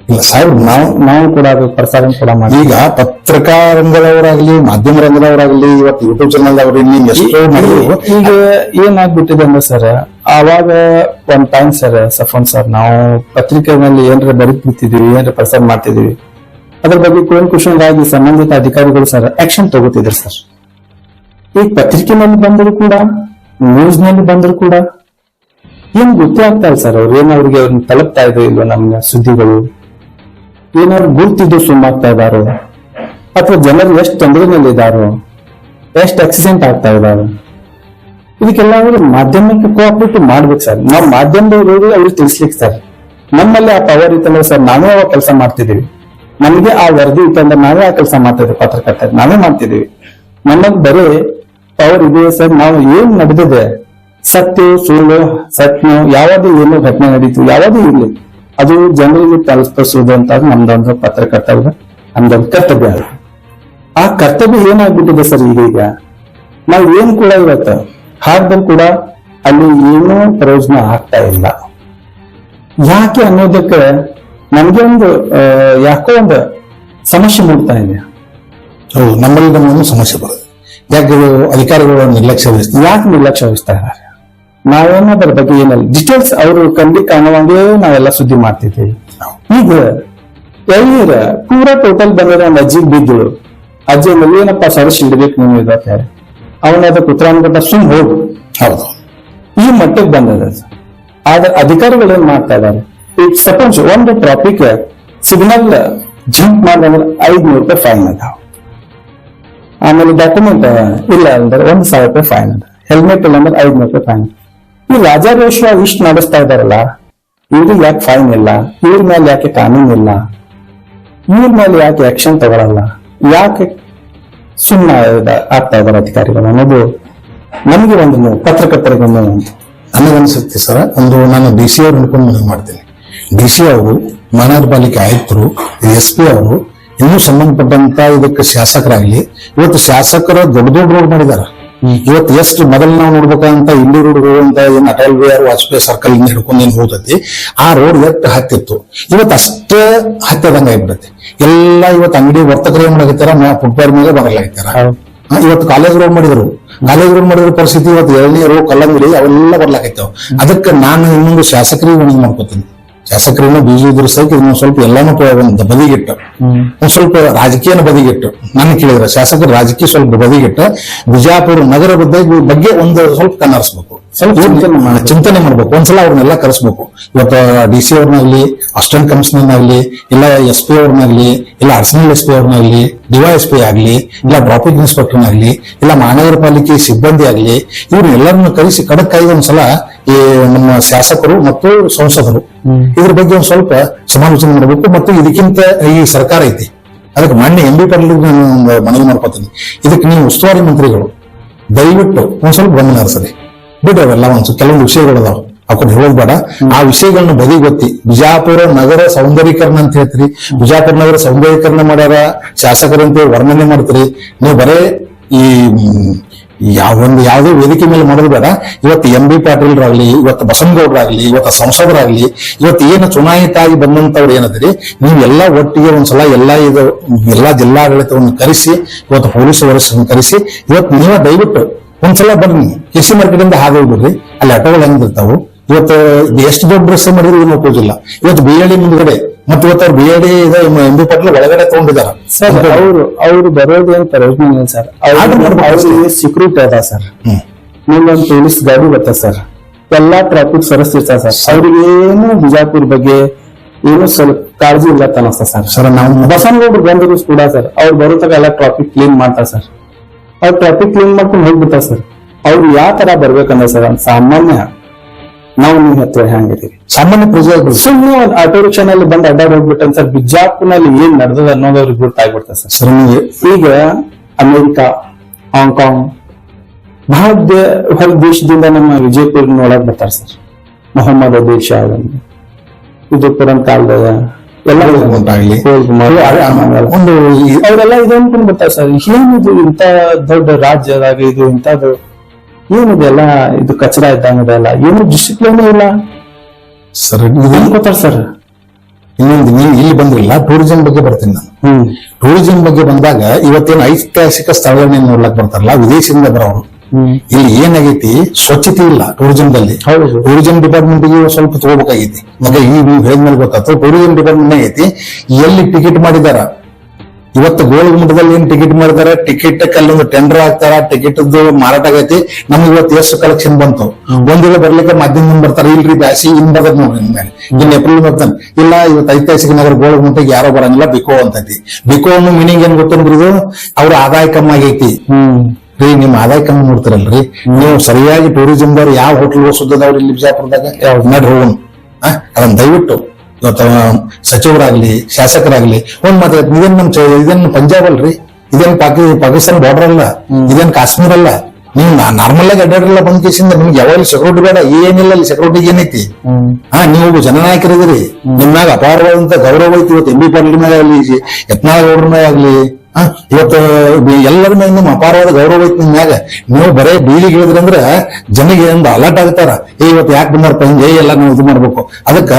ಇಲ್ಲ ಸಾಹೇಬ್ರು ನಾವು ನಾವು ಕೂಡ ಅದು ಪ್ರಸಾರ ಕೂಡ ಮಾಡಿ ಈಗ ಪತ್ರಿಕಾ ರಂಗದವರಾಗ್ಲಿ ಮಾಧ್ಯಮ ರಂಗದವರಾಗ್ಲಿ ಇವತ್ತು ಯೂಟ್ಯೂಬ್ ಚಾನಲ್ ಅವರು ಇಲ್ಲಿ ಎಷ್ಟೋ ಮಾಡಿದ್ರು ಈಗ ಏನಾಗ್ಬಿಟ್ಟಿದೆ ಅಂದ್ರೆ ಸರ್ ಆವಾಗ ಒಂದ್ ಟೈಮ್ ಸರ್ ಸಫನ್ ಸರ್ ನಾವು ಪತ್ರಿಕೆನಲ್ಲಿ ಏನಾರ ಬರೀತಿದ್ದೀವಿ ಏನಾರ ಪ್ರಸಾರ ಮಾಡ್ತಿದೀವಿ. ಅದ್ರ ಬಗ್ಗೆ ಕೂಲಂಕುಷವಾಗಿ ಸಂಬಂಧಿತ ಅಧಿಕಾರಿಗಳು ಸರ್ ಆಕ್ಷನ್ ತಗೋತಿದ್ರು ಸರ್. ಈಗ ಪತ್ರಿಕೆನಲ್ಲಿ ಬಂದರೂ ಕೂಡ ನ್ಯೂಸ್ನಲ್ಲಿ ಬಂದರೂ ಕೂಡ, ಏನ್ ಗೊತ್ತೇ ಆಗ್ತಾ ಇಲ್ಲ ಸರ್, ಅವ್ರು ಏನ್ ಅವ್ರಿಗೆ ಅವ್ರನ್ನ ತಲುಪ್ತಾ ಇದೆ ಇಲ್ವೋ ನಮ್ಗೆ ಸುದ್ದಿಗಳು? ಏನಾದ್ರು ಗುರ್ತಿದ್ದು ಸುಮ್ಮಾಗ್ತಾ ಇದಾರೋ? ಅಥವಾ ಜನರು ಎಷ್ಟು ತೊಂದರೆನಲ್ಲಿ ಇದಾರೋ ಎಷ್ಟು ಆಕ್ಸಿಡೆಂಟ್ ಆಗ್ತಾ ಇದ್ದಾರೋ ಇದಕ್ಕೆಲ್ಲ ಅವರು ಮಾಧ್ಯಮಕ್ಕೆ ಕೋಆಪರೇಟ್ ಮಾಡ್ಬೇಕು ಸರ್. ನಾವು ಮಾಧ್ಯಮದವರು ಅವ್ರಿಗೆ ತಿಳಿಸ್ಲಿಕ್ಕೆ ಸರ್. ನಮ್ಮಲ್ಲಿ ಆ ಪವರ್ ಇತ್ತಂದ್ರೆ ಸರ್, ನಾವೇ ಅವಾಗ ಕೆಲಸ ಮಾಡ್ತಿದೀವಿ ನಮಗೆ ಆ ವರದಿ ಇತ್ತಂದ್ರೆ ನಾವೇ ಆ ಕೆಲಸ ಮಾಡ್ತಿದ್ವಿ ಪತ್ರಕರ್ತ ನಾವೇ ಮಾಡ್ತಿದೀವಿ. ನಮಗ್ ಬರೀ ಪವರ್ ಇದೆ ಸರ್, ನಾವು ಏನ್ ನಡೆದಿದೆ? ಸತ್ಯ ಸುಳ್ಳು ಸತ್ಯ ಯಾವುದು ಏನು ಘಟನೆ ನಡೀತು, ಯಾವುದು ಇರ್ಲಿ ಅದು ಜನರಿಗೆ ತಲುಪಿಸೋದು ಅಂತ ನಮ್ದೊಂದು ಪತ್ರಕರ್ತ ನಮ್ದೊಂದು ಕರ್ತವ್ಯ ಅದು. ಆ ಕರ್ತವ್ಯ ಏನಾಗ್ಬಿಟ್ಟಿದೆ ಸರ್ ಈಗೀಗ ಈಗ? ನಾವು ಏನ್ ಕೂಡ ಇವತ್ತು? ಹಾಡ್ದಲ್ಲಿ ಕೂಡ ಅಲ್ಲಿ ಏನೂ ಪ್ರಯೋಜನ ಆಗ್ತಾ ಇಲ್ಲ. ಯಾಕೆ ಅನ್ನೋದಕ್ಕೆ ನಮ್ಗೆ ಒಂದು ಯಾಕೋ ಒಂದು ಸಮಸ್ಯೆ ಮೂಡ್ತಾ ಇದೆ. ಹೌದು ನಮ್ಮಲ್ಲಿ ಒಂದು ಸಮಸ್ಯೆ ಬರುತ್ತೆ. ಯಾಕೆ ಅಧಿಕಾರಿಗಳು ನಿರ್ಲಕ್ಷ್ಯ ವಹಿಸ್ತಾರೆ. ಯಾಕೆ ನಿರ್ಲಕ್ಷ್ಯ ವಹಿಸ್ತಾ ಇದ್ದಾರೆ? ನಾವೇನು ಅದರ ಬಗ್ಗೆ ಏನಲ್ಲ. ಡಿಟೇಲ್ಸ್ ಅವರು ಕಂಡಿ ಕಾಣುವಂಗೆ ನಾವೆಲ್ಲ ಸುದ್ದಿ ಮಾಡ್ತಿದ್ದೀವಿ ಈಗ ಎಲ್ಲಿರ ಪೂರ ಟೋಟಲ್ ಬಂದಿರೋ ಒಂದು ಅಜ್ಜಿಗೆ ಬಿದ್ದಳು ಅಜ್ಜಿ ಮೇಲೆ ಏನಪ್ಪ ಸರಸ್ ಇಡಬೇಕು ನೀವು ಇದ್ದಾರೆ ಅದಕ್ಕೆ ಉತ್ತರ ಅನ್ಕೊಟ್ಟ ಸುಮ್ ಹೋಗು. ಹೌದು. ಈ ಮಟ್ಟಕ್ಕೆ ಬಂದದ ಆದ್ರೆ ಅಧಿಕಾರಿಗಳು ಏನ್ ಮಾಡ್ತಾ ಇದಾರೆ ಈಗ ಸಪೋಸ್ ಒಂದು ಟ್ರಾಫಿಕ್ ಸಿಗ್ನಲ್ ಜಂಪ್ ಮಾಡಿದ್ರೆ ಐದ್ನೂರು ರೂಪಾಯಿ ಫೈನ್ ಅದಾವ ಆಮೇಲೆ ಡಾಕ್ಯುಮೆಂಟ್ ಇಲ್ಲ ಅಂದ್ರೆ ಒಂದ್ ಸಾವಿರ ರೂಪಾಯಿ ಫೈನ್ ಅದ. ಹೆಲ್ಮೆಟ್ ಇಲ್ಲ ಅಂದ್ರೆ ಐದ್ನೂರು ರೂಪಾಯಿ ಫೈನ್ ಈ ರಾಜಾರೋಷ ಇಷ್ಟು ನಡೆಸ್ತಾ ಇದಾರಲ್ಲ ಇವ್ರಿಗೆ ಯಾಕೆ ಫೈನ್ ಇಲ್ಲ? ಇವ್ರ ಮೇಲೆ ಯಾಕೆ ಕಾನೂನು ಇಲ್ಲ? ಇವ್ರ ಮೇಲೆ ಯಾಕೆ ಆಕ್ಷನ್ ತಗೊಳಲ್ಲ? ಯಾಕೆ ಸುಮ್ಮನೆ ಆಗ್ತಾ ಇದಾರೆ ಅಧಿಕಾರಿಗಳು ಅನ್ನೋದು ನಮಗೆ ಒಂದು ಪತ್ರಕರ್ತರಿಗೆ ಒಂದು. ನನಗನ್ಸುತ್ತೆ ಸರ್. ಒಂದು ನಾನು ಡಿ ಸಿ ಅವ್ರು ಮನವಿ ಮಾಡ್ತೀನಿ ಡಿ ಸಿ ಅವರು ಮಹಾನಗರಪಾಲಿಕೆ ಆಯುಕ್ತರು ಎಸ್ ಪಿ ಅವರು ಇನ್ನೂ ಸಂಬಂಧಪಟ್ಟಂತ ಇದಕ್ಕೆ ಶಾಸಕರಾಗ್ಲಿ ಇವತ್ತು ಶಾಸಕರು ದೊಡ್ಡ ದೊಡ್ಡ ರೋಡ್ ಮಾಡಿದಾರ. ಇವತ್ತು ಎಷ್ಟು ಮೊದಲು ನಾವು ನೋಡ್ಬೇಕಂತ ಇಲ್ಲಿ ರೋಡ್ ಹೋಗುವಂತ ಏನ್ ಅಟಲ್ ಬಿಹಾರ್ ವಾಜಪೇಯಿ ಸರ್ಕಲ್ ಇಂದ ಹಿಡ್ಕೊಂಡು ಏನು ಹೋಗ್ತೈತಿ ಆ ರೋಡ್ ಎಷ್ಟು ಹತ್ತಿತ್ತು. ಇವತ್ತು ಅಷ್ಟೇ ಹತ್ತದಂಗ ಆಗ್ಬಿಡುತ್ತೆ. ಎಲ್ಲ ಇವತ್ತು ಅಂಗಡಿ ವರ್ತಕರು ಏನ್ ಮಾಡಾಕತ್ತಾರ ಫುಟ್ಬಾಲ್ ಮೇಲೆ ಬರಲಾಗ್ತಾರ. ಇವತ್ತು ಕಾಲೇಜ್ ರೋಡ್ ಮಾಡಿದ್ರು. ಕಾಲೇಜ್ ರೋಡ್ ಮಾಡಿದ್ರ ಪರಿಸ್ಥಿತಿ ಇವತ್ತು ಎಳನೀರು ಕಲ್ಲಂಗಡಿ ಅವೆಲ್ಲ ಬರ್ಲಾಕೈತಾವ ಅದಕ್ಕೆ ನಾನು ಇನ್ನೊಂದು ಶಾಸಕರಿಗೆ ಒಂದು ಮಾಡ್ಕೋತೀನಿ. ಶಾಸಕರನ್ನ ಬೀಜ ಸಹಿತ ಇನ್ನೊಂದ್ ಸ್ವಲ್ಪ ಎಲ್ಲಾನು ಪ್ರಯೋಗ ಬದಿಗಿಟ್ಟು ಒಂದ್ ಸ್ವಲ್ಪ ರಾಜಕೀಯನ ಬದಿಗಿಟ್ಟು ನನ್ನ ಕೇಳಿದ್ರೆ ಶಾಸಕರು ರಾಜಕೀಯ ಸ್ವಲ್ಪ ಬದಿಗಿಟ್ಟು ಬಿಜಾಪುರ ನಗರ ಬಗ್ಗೆ ಬಗ್ಗೆ ಒಂದು ಸ್ವಲ್ಪ ಕಣ್ಣರಿಸ್ಬೇಕು ಸ್ವಲ್ಪ ಚಿಂತನೆ ಮಾಡ- ಚಿಂತನೆ ಮಾಡ್ಬೇಕು. ಒಂದ್ಸಲ ಅವ್ರನ್ನೆಲ್ಲ ಕರೆಸ್ಬೇಕು. ಇವತ್ತು ಡಿ ಸಿ ಅವ್ರನ್ನಾಗ್ಲಿ ಅಸ್ಟೆಂಟ್ ಕಮಿಷನರ್ ಆಗ್ಲಿ ಇಲ್ಲ ಎಸ್ ಪಿ ಅವ್ರನ್ನಾಗ್ಲಿ ಇಲ್ಲ ಅರ್ಸನಲ್ ಎಸ್ ಪಿ ಅವ್ರನ್ನಾಗ್ಲಿ ಡಿವೈ ಎಸ್ ಪಿ ಆಗ್ಲಿ ಇಲ್ಲ ಟ್ರಾಫಿಕ್ ಇನ್ಸ್ಪೆಕ್ಟರ್ ಆಗ್ಲಿ ಇಲ್ಲ ಮಹಾನಗರ ಪಾಲಿಕೆ ಸಿಬ್ಬಂದಿ ಆಗ್ಲಿ ಇವ್ರನ್ನೆಲ್ಲರನ್ನು ಕರೆಸಿ ಖಡಕ್ಕಾಗಿ ಒಂದ್ಸಲ ಈ ನಮ್ಮ ಶಾಸಕರು ಮತ್ತು ಸಂಸದರು ಇದ್ರ ಬಗ್ಗೆ ಒಂದ್ ಸ್ವಲ್ಪ ಸಮಾಲೋಚನೆ ಮಾಡಬೇಕು. ಮತ್ತು ಇದಕ್ಕಿಂತ ಈ ಸರ್ಕಾರ ಐತಿ. ಅದಕ್ಕೆ ಮಾನ್ಯ ಎಂ ಬಿ ಪಾಟೀಲ್ ನಾನು ಮನವಿ ಮಾಡ್ಕೋತೀನಿ. ಇದಕ್ಕೆ ನೀವು ಉಸ್ತುವಾರಿ ಮಂತ್ರಿಗಳು ದಯವಿಟ್ಟು ಒಂದ್ ಸ್ವಲ್ಪ ಗಮನ ಹರಿಸರಿ. ಬಿಡ್ರಿ ಅವೆಲ್ಲ ಒಂದು ಕೆಲವೊಂದು ವಿಷಯಗಳು ಅದಾವ. ಅವ್ಕೊಂಡು ಹೇಳೋದ್ ಬೇಡ ಆ ವಿಷಯಗಳನ್ನ ಬದಿಗೊತ್ತಿ. ಬಿಜಾಪುರ ನಗರ ಸೌಂದರ್ಯೀಕರಣ ಅಂತ ಹೇಳ್ತೀರಿ. ಬಿಜಾಪುರ ನಗರ ಸೌಂದರ್ಯೀಕರಣ ಮಾಡ್ಯಾರ ಶಾಸಕರಂತೆ ವರ್ಣನೆ ಮಾಡ್ತೀರಿ. ನೀವು ಬರೇ ಈ ಯಾವ ಒಂದು ಯಾವುದೇ ವೇದಿಕೆ ಮೇಲೆ ಮಾಡೋದು ಬೇಡ. ಇವತ್ತು ಎಂ ಬಿ ಪಾಟೀಲ್ರಾಗ್ಲಿ ಇವತ್ತು ಬಸನಗೌಡರಾಗ್ಲಿ ಇವತ್ತು ಸಂಸದರಾಗ್ಲಿ ಇವತ್ತು ಏನು ಚುನಾಯಿತ ಆಗಿ ಬಂದಂತವ್ರು ನೀವು ಎಲ್ಲಾ ಒಟ್ಟಿಗೆ ಒಂದ್ಸಲ ಎಲ್ಲಾ ಇದು ಎಲ್ಲಾ ಜಿಲ್ಲಾಡಳಿತವನ್ನು ಕರೆಸಿ ಇವತ್ತು ಪೊಲೀಸ್ ವರಿಷ್ಠರನ್ನು ಕರೆಸಿ ಇವತ್ತು ನೀವೇ ದಯವಿಟ್ಟು ಒಂದ್ಸಲ ಬನ್ನಿ. ಕೃಷಿ ಮಾರ್ಕೆಟ್ ಇಂದ ಹಾಗೆ ಹೋಗ್ಬಿಡ್ರಿ. ಅಲ್ಲಿ ಆಟೋಗಳು ಹೆಂಗಿರ್ತಾವು ಇವತ್ತು ಎಷ್ಟು ದೊಡ್ಡ ರಸ್ತೆ ಮಾಡಿದ್ರು ಏನು ಉಪಯೋಗ ಇವತ್ತು ಬಿ ಎಲ್ ಮುಂದ್ಗಡೆ ಮತ್ತೆ ಇವತ್ತು ಅವ್ರು B L M B Patil ಒಳಗಡೆ ತಗೊಂಡಿದ್ದಾರೆ. ಸರ್ ಅವರು ಅವರು ಬರೋದು ಅಂತ ಪ್ರಯೋಜನ ಇಲ್ಲ ಸರ್. ಅವ್ರಿಗೆ ಸೆಕ್ಯೂರಿಟಿ ಅದ ಸರ್. ನಿಮ್ಗೊಂದು ಪೊಲೀಸ್ ಗಾಡಿ ಬರ್ತದೆ ಸರ್. ಎಲ್ಲಾ ಟ್ರಾಫಿಕ್ ಸರಸ್ತಿರ್ತಾರೆ ಸರ್. ಅವ್ರಿಗೆ ಏನು ಬಿಜಾಪುರ್ ಬಗ್ಗೆ ಏನು ಸ್ವಲ್ಪ ಕಾಳಜಿ ಇಲ್ಲ ತನಸ್ತ ಸರ್. ಸರ್ ನಾವು ಬಸನಗೌಡ್ರು ಬಂದ್ರು ಕೂಡ ಸರ್. ಅವ್ರು ಬರೋ ತಗ ಎಲ್ಲ ಟ್ರಾಫಿಕ್ ಕ್ಲೀನ್ ಮಾಡ್ತಾರೆ ಸರ್. ಅವ್ರು ಟ್ರಾಫಿಕ್ ಕ್ಲೀನ್ ಮಾಡ್ಕೊಂಡು ಹೋಗ್ಬಿಟ್ಟ ಸರ್. ಅವ್ರು ಯಾವ ತರ ಬರ್ಬೇಕಂದ್ರೆ ಸರ್ ಸಾಮಾನ್ಯ ನಾವು ನೀವು ಹತ್ರ ಹೆಂಗಿದೀವಿ ಸಾಮಾನ್ಯ ಪ್ರಜೆಗಳು ಸುಮ್ಮನೆ ಒಂದು ಆಟೋ ರಿಕ್ಷಾನಲ್ಲಿ ಬಂದ್ ಅಡ್ಡ ಹೋಗ್ಬಿಟ್ಟನ್ ಸರ್ ಬಿಜಾಪುರ್ನಲ್ಲಿ ಏನ್ ನಡೆದದ ಅನ್ನೋದು ಅವ್ರಿಗೆ ಗೊತ್ತಾಗ್ಬಿಡ್ತಾರೆ ಸರ್ ಸರ್ ಈಗ ಅಮೆರಿಕ ಹಾಂಗ್ಕಾಂಗ್ ಬಹಳ ಹೊರ ದೇಶದಿಂದ ನಮ್ಮ ವಿಜಯಪುರ ನೋಡಕ್ ಬರ್ತಾರೆ ಸರ್. ಮೊಹಮ್ಮದ್ ಅಲಿ ಶಾ. ಇದು ಪುರನ್ ಕಾಲದ ಎಲ್ಲ ಉಂಟಾಗ್ಲಿ ಒಂದು ಅವರೆಲ್ಲ ಇದು ಅನ್ಕೊಂಡ್ ಬರ್ತಾರೆ ಸರ್. ಏನಿದು ಇಂತ ದೊಡ್ಡ ರಾಜ್ಯದಾಗ ಇದು ಇಂಥದ್ದು? ಏನಿದೆಲ್ಲ ಇದು ಕಚಡ ಇದ್ದಂಗ ಎಲ್ಲ? ಏನು ಡಿಸಿಪ್ಲಿನ್ ಇಲ್ಲ? ಸರ್ ಅನ್ಕೋತಾರ ಸರ್? ಇನ್ನೊಂದು ನೀವು ಇಲ್ಲಿ ಬಂದಿಲ್ಲ ಟೂರಿಸಂ ಬಗ್ಗೆ ಬರ್ತೀನಿ ನಾನು. ಟೂರಿಸಂ ಬಗ್ಗೆ ಬಂದಾಗ ಇವತ್ತೇನು ಐತಿಹಾಸಿಕ ಸ್ಥಳಗಳನ್ನ ನೋಡ್ಲಕ್ ಬರ್ತಾರಲ್ಲ ವಿದೇಶದಿಂದ ಬರೋರು. ಇಲ್ಲಿ ಏನಾಗೈತಿ? ಸ್ವಚ್ಛತೆ ಇಲ್ಲ ಟೂರಿಸಂದಲ್ಲಿ. ಹೌದು. ಟೂರಿಸಂ ಡಿಪಾರ್ಟ್ಮೆಂಟ್ಗೆ ಸ್ವಲ್ಪ ತಗೋಬೇಕಾಗೈತಿ. ಮತ್ತೆ ಈ ನೀವು ಹೇಳಿದ್ಮೇಲೆ ಗೊತ್ತಾಯ್ತು ಟೂರಿಸಂ ಡಿಪಾರ್ಟ್ಮೆಂಟ್ ಐತಿ ಎಲ್ಲಿ ಟಿಕೆಟ್ ಮಾಡಿದಾರ? ಇವತ್ತು ಗೋಳಗುಮಠದಲ್ಲಿ ಏನ್ ಟಿಕೆಟ್ ಮಾಡಿದಾರೆ? ಟಿಕೆಟ್ ಅಲ್ಲೊಂದು ಟೆಂಡರ್ ಹಾಕ್ತಾರ ಟಿಕೆಟ್ ಮಾರಾಟ ಆಗೈತಿ. ನಮ್ಗೆ ಇವತ್ತು ಎಷ್ಟು ಕಲೆಕ್ಷನ್ ಬಂತು? ಒಂದಿನ ಬರ್ಲಿಕ್ಕೆ ಮಧ್ಯದಿಂದ ಬರ್ತಾರೆ ಇಲ್ರಿ ಬ್ಯಾಸಿ ಇನ್ ಬರ್ತದ ನೋಡ್ರಿ ಇನ್ ಏಪ್ರಿಲ್ ಬರ್ತಾನೆ ಇಲ್ಲ ಇವತ್ತು ಐತಿಹಾಸಿಕ ನಗರ ಗೋಳಗುಮಠಕ್ಕೆ ಯಾರೋ ಬರಂಗಿಲ್ಲ ಬಿಕೋ ಅಂತೈತಿ. ಬಿಕೋ ಅನ್ನೋ ಮೀನಿಂಗ್ ಏನ್ ಗೊತ್ತಂದ್ರೆ ಇದು? ಅವ್ರ ಆದಾಯ ಕಮ್ಮಿ ಆಗೈತಿ. ಹ್ಮ್. ರೀ ನಿಮ್ ಆದಾಯ ಕಮ್ಮಿ ನೋಡ್ತಾರಲ್ರಿ ನೀವು ಸರಿಯಾಗಿ ಟೂರಿಸಂದವ್ರು ಯಾವ ಹೋಟೆಲ್ ಸುದ್ದದವ್ರು ಇಲ್ಲಿ ಬಿಜಾಪುರದಾಗ ನಡ್ ಹೋಗೋಣ. ಅದನ್ನ ದಯವಿಟ್ಟು ಸಚಿವರಾಗ್ಲಿ ಶಾಸಕರಾಗ್ಲಿ ಒಂದ್ ಮತ್ತೆ ಇದನ್ ನಮ್ ಚ- ಇದೇನ್ ಪಂಜಾಬ್ ಅಲ್ರಿ? ಇದೇನ್ ಪಾಕಿ ಪಾಕಿಸ್ತಾನ ಬಾರ್ಡರ್ ಅಲ್ಲ ಇದೇನ್ ಕಾಶ್ಮೀರ ಅಲ್ಲ ನೀವು ನಾರ್ಮಲ್ ಆಗಿ ಅಡ್ಡಾಡಿಲ್ಲ ಬಂದ್ ಕೇಸಿಂದ ನಿಮ್ಗೆ ಯಾವಾಗ ಸೆಕ್ಯೂರಿಟಿ ಬೇಡ ಏನಿಲ್ಲ ಅಲ್ಲಿ ಸೆಕ್ಯೂರಿಟಿ ಏನೈತಿ ಹಾ ನೀವು ಜನನಾಯಕರಿದ್ದೀರಿ. ನಿಮ್ಮ್ಯಾಗ ಅಪಾರವಾದಂತ ಗೌರವ ಐತಿ ಇವತ್ತು ಎಂ ಬಿ ಪಾಟೀಲ್ ಮೇಲೆ ಆಗ್ಲಿ ಯತ್ನಾಳ್ ಗೌಡ್ರ ಮ್ಯಾಗ ಆಗ್ಲಿ. ಇವತ್ತು ಎಲ್ಲರ ಮೇಲೆ ಅಪಾರವಾದ ಗೌರವ ಐತಿ ನಿಮ್ ಮ್ಯಾಗ. ನೀವು ಬರೇ ಬೀಳಿಗೆ ಹೇಳಿದ್ರಂದ್ರ ಜನಗೆ ಒಂದು ಅಲರ್ಟ್ ಆಗ್ತಾರ. ಏ, ಇವತ್ತು ಯಾಕೆ ಬಂದಾರಪ್ಪ ಹಿಂಗೆ? ಎಲ್ಲ ನಾವು ಇದು ಮಾಡ್ಬೇಕು. ಅದಕ್ಕ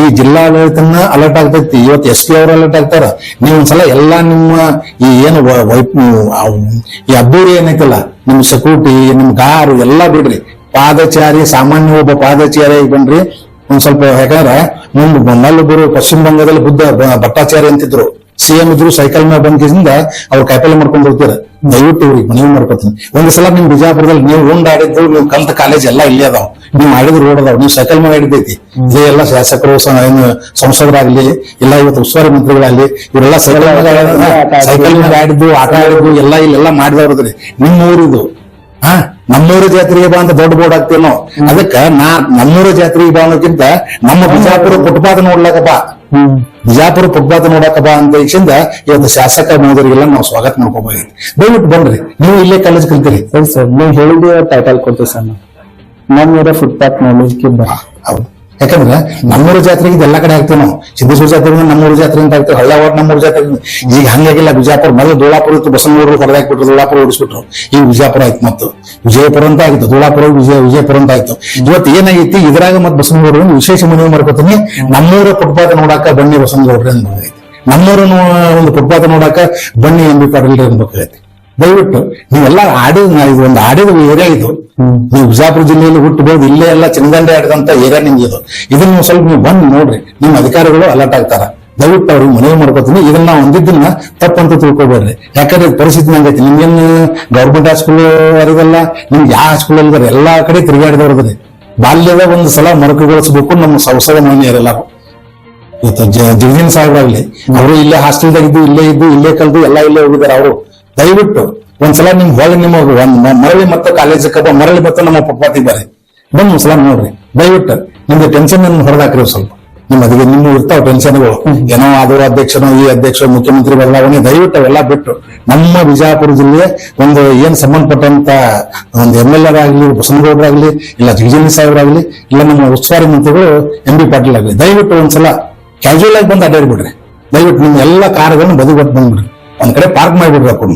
ಈ ಜಿಲ್ಲಾಡಳಿತನ ಅಲರ್ಟ್ ಆಗ್ತೈತಿ. ಇವತ್ತು ಎಸ್ ಪಿ ಅವರು ಅಲರ್ಟ್ ಆಗ್ತಾರ. ನೀವು ಒಂದ್ಸಲ ಎಲ್ಲಾ ನಿಮ್ಮ ಈ ಏನು ವೈಪ್ ಈ ಅದ್ದೂರಿ ಏನೈತಲ್ಲ ನಿಮ್ ಸೆಕ್ಯೂರಿಟಿ ನಿಮ್ ಕಾರು ಎಲ್ಲಾ ಬಿಡ್ರಿ. ಪಾದಚಾರಿ, ಸಾಮಾನ್ಯ ಒಬ್ಬ ಪಾದಚಾರಿ ಬನ್ರಿ. ಒಂದ್ ಸ್ವಲ್ಪ ಯಾಕಂದ್ರೆ ಮುಂದ್ ನಲ್ಲೊಬ್ಬರು ಪಶ್ಚಿಮ ಬಂಗಾಳದಲ್ಲಿ ಬುದ್ಧ ಭಟ್ಟಾಚಾರಿ ಭಟ್ಟಾಚಾರ್ಯ ಅಂತಿದ್ರು. ಸಿಎಂ ಇದ್ರು ಸೈಕಲ್ ಮೇಲೆ ಬಂದ ಕೇಸಿಂದ ಅವ್ರು ಕಾಯಿಪಲ್ಲೆ ಮಾಡ್ಕೊಂಡು ಹೋಗ್ತಾರೆ. ದಯವಿಟ್ಟು ಇವ್ರಿಗೆ ಮನವಿ ಮಾಡ್ಕೊತೀನಿ. ಒಂದ್ ಸಲ ನಿಮ್ ಬಿಜಾಪುರದಲ್ಲಿ ನೀವು ಉಂಡ್ ಆಡಿದ್ದು ನೀವು ಕಲ್ತ ಕಾಲೇಜ್ ಎಲ್ಲ ಇಲ್ಲೇ ಅದಾವ. ನೀವು ಮಾಡಿದ ರೋಡ್ ಅದಾವ. ನೀವು ಸೈಕಲ್ ಮೇಲೆ ಹಿಡಿದೈತಿ. ಇದೇ ಎಲ್ಲ ಶಾಸಕರು ಸಂಸದರಾಗ್ಲಿ ಇಲ್ಲ ಇವತ್ತು ಉಸ್ತುವಾರಿ ಮಂತ್ರಿಗಳಾಗ್ಲಿ ಇವರೆಲ್ಲ ಸೈಕಲ್ ಸೈಕಲ್ ಮೇಲೆ ಆಡಿದ್ದು ಆಟ ಆಡಿದ್ದು ಎಲ್ಲ ಇಲ್ಲೆಲ್ಲ ಮಾಡಿದವ್ರದ್ರಿ ನಿಮ್ಮ ಊರಿದು. ಹಾ ನಮ್ಮೂರ ಜಾತ್ರೆಗೆ ಬಾ ಅಂತ ದೊಡ್ಡ ಬೋರ್ಡ್ ಆಗ್ತೇನೋ ಅದಕ್ಕ ನಾ ನಮ್ಮೂರ ಜಾತ್ರೆಗೆ ಬಾ ಅನ್ನೋಕ್ಕಿಂತ ನಮ್ಮ ಬಿಜಾಪುರ ಫುಟ್ಪಾತ್ ನೋಡ್ಲಾಕ ಬಾ. ಬಿಜಾಪುರ ಫುಟ್ಪಾತ್ ನೋಡಾಕ ಬಾ ಅಂತ ಇಚ್ಛಿಂದ ಇವತ್ತು ಶಾಸಕ ಮೋದರಿಗೆಲ್ಲ ನಾವು ಸ್ವಾಗತ ಮಾಡ್ಕೋಬಹುದು ದಯವಿಟ್ಟು ಬನ್ರಿ ನೀವು ಇಲ್ಲೇ ಕಾಲೇಜ್ ಕಲ್ತೀರಿ. ಸರಿ ಸರ್ ನೀವು ಹೇಳಿದ್ರೆ ಟೈಟಲ್ ಕೊಡ್ತೀವಿ ಸರ್ ನಮ್ಮೂರ ಫುಟ್ಪಾತ್ ನೋಡ್ಲಿಕ್ಕೆ ಬಾ. ಹೌದು. ಯಾಕಂದ್ರೆ ನಮ್ಮೂರ ಜಾತ್ರೆಗೆ ಇದೆಲ್ಲ ಕಡೆ ಹಾಕ್ತೇವೆ ನಾವು. ಸಿದ್ದೇಶ್ವರ ಜಾತ್ರೆ ನಮ್ಮೂರ ಜಾತ್ರೆ ಅಂತ ಆಗ್ತೀವಿ ಹಳ್ಳ ಓಟ್ ನಮ್ಮೂರ ಜಾತ್ರೆ ಈಗ ಹಂಗಾಗಿಲ್ಲ, ಬಿಜಾಪುರ ಮೊದಲು ದೋಳಾಪುರ ಇತ್ತು ಹೊರದಾಕ್ಬಿಟ್ರು ದೋಳಾಪುರ ಓಡಿಸ್ಬಿಟ್ರು. ಈಗ ವಿಜಯಪುರ ಆಯ್ತು ಮತ್ತು ವಿಜಯಪುರ ಅಂತ ಆಯ್ತು, ದೋಳಾಪುರ, ವಿಜಯ, ವಿಜಯಪುರ ಅಂತ ಆಯ್ತು. ಇವತ್ತು ಏನಾಗಿತ್ತು ಇದ್ರಾಗ ಮತ್ತೆ ಬಸವನಗೌಡರು ವಿಶೇಷ ಮನವಿ ಮಾಡ್ಕೊತೀನಿ. ನಮ್ಮೂರ ಫುಟ್ಪಾತ್ ನೋಡಾಕ ಬನ್ನಿ ಬಸವನಗೌಡ್ರಿ ಅನ್ಬೇಕಾಗೈತಿ ನಮ್ಮೂರ ಒಂದು ಫುಟ್ಪಾತ್ ನೋಡಾಕ ಬನ್ನಿ ಎಂಬಿ ಪಾಟೀಲ್ ಅನ್ಬೇಕಾಗೈತಿ ದಯವಿಟ್ಟು ನೀವೆಲ್ಲ ಆಡಿದ ನಾ- ಇದು ಒಂದು ಆಡಿದ ಏರಿಯಾ ಇದು. ನೀವು ಬಿಜಾಪುರ ಜಿಲ್ಲೆಯಲ್ಲಿ ಹುಟ್ಟಬಹುದು ಇಲ್ಲೇ ಎಲ್ಲ ಚಿನ್ನದಂಡೆ ಆಡಿದಂತ ಏರಿಯಾ ನಿಮ್ಗೆ ಇದು. ಇದನ್ನ ನೀವು ಸ್ವಲ್ಪ ನೀವು ಬಂದು ನೋಡ್ರಿ. ನಿಮ್ಮ ಅಧಿಕಾರಿಗಳು ಅಲರ್ಟ್ ಆಗ್ತಾರ. ದಯವಿಟ್ಟು ಅವ್ರಿಗೆ ಮನವಿ ಮಾಡ್ಕೋತೀನಿ. ಇದನ್ನ ಒಂದಿದ್ದನ್ನ ತಪ್ಪಂತ ತಿಳ್ಕೊಬೇಡ್ರಿ. ಯಾಕಂದ್ರೆ ಪರಿಸ್ಥಿತಿ ನಂಗೈತಿ ನಿಮ್ಗೇನು ಗೌರ್ಮೆಂಟ್ ಹಾಸ್ಕೂಲ್ ಅರಿದಲ್ಲ ನಿಮ್ಗೆ ಯಾವ ಹಾಸ್ಪಿಟಲ್ ಅಲ್ದಾರೆ ಎಲ್ಲಾ ಕಡೆ ತಿರುಗಾಡಿದವ್ರದ್ರಿ ಬಾಲ್ಯದ ಒಂದು ಸಲ ಮರುಕುಗೊಳಿಸ್ಬೇಕು ನಮ್ಮ ಸಂಸದ ಮಹಿಳೆಯರೆಲ್ಲರೂ ಇವತ್ತು ಜಗದೀನ್ ಸಾಹೇಬ್ ಸಾಹೇಬ್ರಾಗ್ಲಿ ಅವರು ಇಲ್ಲೇ ಹಾಸ್ಟೆಲ್ದಾಗ ಇದ್ದು ಇಲ್ಲೇ ಇದ್ದು ಇಲ್ಲೇ ಕಲ್ದು ಎಲ್ಲ ಇಲ್ಲೇ ಹೋಗಿದ್ದಾರೆ ಅವರು. ದಯವಿಟ್ಟು ಒಂದ್ಸಲ ನಿಮ್ ಹೋಗಿ ನಿಮ್ಮ ಮರಳಿ ಮತ್ತು ಕಾಲೇಜಕ್ಕೆ ಮರಳಿ ಮತ್ತೆ ನಮ್ಮ ಪಪ್ಪಾತಿ ಬರ್ರಿ. ಬಂದ್ ಒಂದ್ಸಲ ನೋಡ್ರಿ. ದಯವಿಟ್ಟು ನಿಮ್ಗೆ ಟೆನ್ಷನ್ ಹೊರದಾಕ್ರಿ ಒಂದ್ ಸ್ವಲ್ಪ. ನಿಮ್ಮ ಅದಕ್ಕೆ ನಿಮ್ಮ ಇರ್ತಾವ ಟೆನ್ಷನ್ಗಳು ಏನೋ ಆದವರು ಅಧ್ಯಕ್ಷನೋ ಈ ಅಧ್ಯಕ್ಷ ಮುಖ್ಯಮಂತ್ರಿ ಬದಲಾವಣೆ, ದಯವಿಟ್ಟು ಅವೆಲ್ಲ ಬಿಟ್ಟು ನಮ್ಮ ಬಿಜಾಪುರ ಜಿಲ್ಲೆ ಒಂದು ಏನ್ ಸಂಬಂಧಪಟ್ಟಂತ ಒಂದು ಎಂ ಎಲ್ ಆಗಲಿ ಬಸನಗೌಡರಾಗ್ಲಿ ಇಲ್ಲ ಜಗಜೀನಿ ಸಾಹೇಬ್ರಾಗ್ಲಿ ಇಲ್ಲ ನಮ್ಮ ಉಸ್ತುವಾರಿ ಮಂತ್ರಿಗಳು ಎಂ ಬಿ ಪಾಟೀಲ್ ಆಗಲಿ, ದಯವಿಟ್ಟು ಒಂದ್ಸಲ ಕ್ಯಾಶುವಲ್ ಆಗಿ ಬಂದು ಅಡ್ಡಾಡ್ಬಿಡ್ರಿ ದಯವಿಟ್ಟು ನಿಮ್ಮ ಎಲ್ಲ ಕಾರ್ಗಳನ್ನು ಬದಿಗೊಟ್ಟು ಬಂದ್ಬಿಡ್ರಿ. ಒಂದ್ ಕಡೆ ಪಾರ್ಕ್ ಮಾಡಿಬಿಡ್ಬೇಕು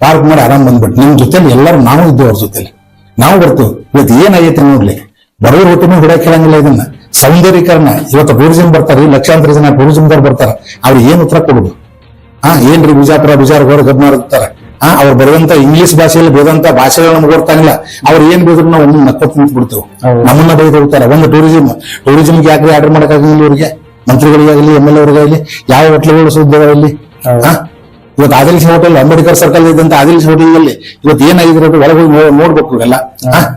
ಪಾರ್ಕ್ ಮಾಡಿ ಆರಾಮ್ ಬಂದ್ಬಿಟ್ಟು. ನಿಮ್ ಜೊತೆಲಿ ಎಲ್ಲರೂ ನಾವು ಇದ್ದೇವೆ ಅವ್ರ ಜೊತೆಲಿ. ನಾವು ಬರ್ತೀವಿ. ಇವತ್ತು ಏನಾಗೈತೆ ನೋಡ್ಲಿ? ಬಡವ್ರ ಹೊಟ್ಟೆನೂ ಹಿಡಾಕಿರಂಗಿಲ್ಲ ಇದನ್ನ. ಸೌಂದರ್ಯೀಕರಣ. ಇವತ್ತು ಟೂರಿಸಂ ಬರ್ತಾರೆ ಲಕ್ಷಾಂತರ ಜನ ಟೂರಿಸಂದವ್ರು ಬರ್ತಾರ. ಅವ್ರು ಏನ್ ಉತ್ತರ ಕೊಡುದು? ಹಾ ಏನ್ರಿ ಬಿಜಾಪುರ ಬಿಜಾರ್ಗೋರ್ ಗಮನ ಇರ್ತಾರೆ ಹಾ ಅವ್ರು ಬರೆದಂತ ಇಂಗ್ಲಿಷ್ ಭಾಷೆಯಲ್ಲಿ ಬೇದಂತ ಭಾಷೆಗಳು ನಮ್ಗೆ ಗೊತ್ತಾಗಿಲ್ಲ ಅವ್ರು ಏನ್ ಬೇದ್ರು ನಾವು ಒಮ್ಮೆ ನಕ್ಕ ನಿಂತು ಬಿಡ್ತೇವೆ ನಮ್ಮನ್ನ ಬೈದು ಹೋಗ್ತಾರೆ. ಒಂದು ಟೂರಿಸಂ ಟೂರಿಸಂಗೆ ಯಾಕ್ರಿ ಆರ್ಡರ್ ಮಾಡಕ್ಕಾಗಿಲ್ಲ ಇವ್ರಿಗೆ? ಮಂತ್ರಿಗಳಿಗಾಗಲಿ ಎಂ ಎಲ್ ಅವರಿಗಾಗಲಿ ಯಾವ ಹೋಟ್ಲುಗಳು ಸುದ್ದಿ ಹಾ ಇವತ್ತು ಆದಿಲ್ಸ್ ಹೋಟೆಲ್ ಅಂಬೇಡ್ಕರ್ ಸರ್ಕಲ್ ಇದ್ದಂತ ಆದಿಲ್ಸ್ ಹೋಟೆಲ್ನಲ್ಲಿ ಇವತ್ತು ಏನಾಗಿದೆ ಒಳಗೆ ನೋಡ್ಬೇಕು ಇವೆಲ್ಲ?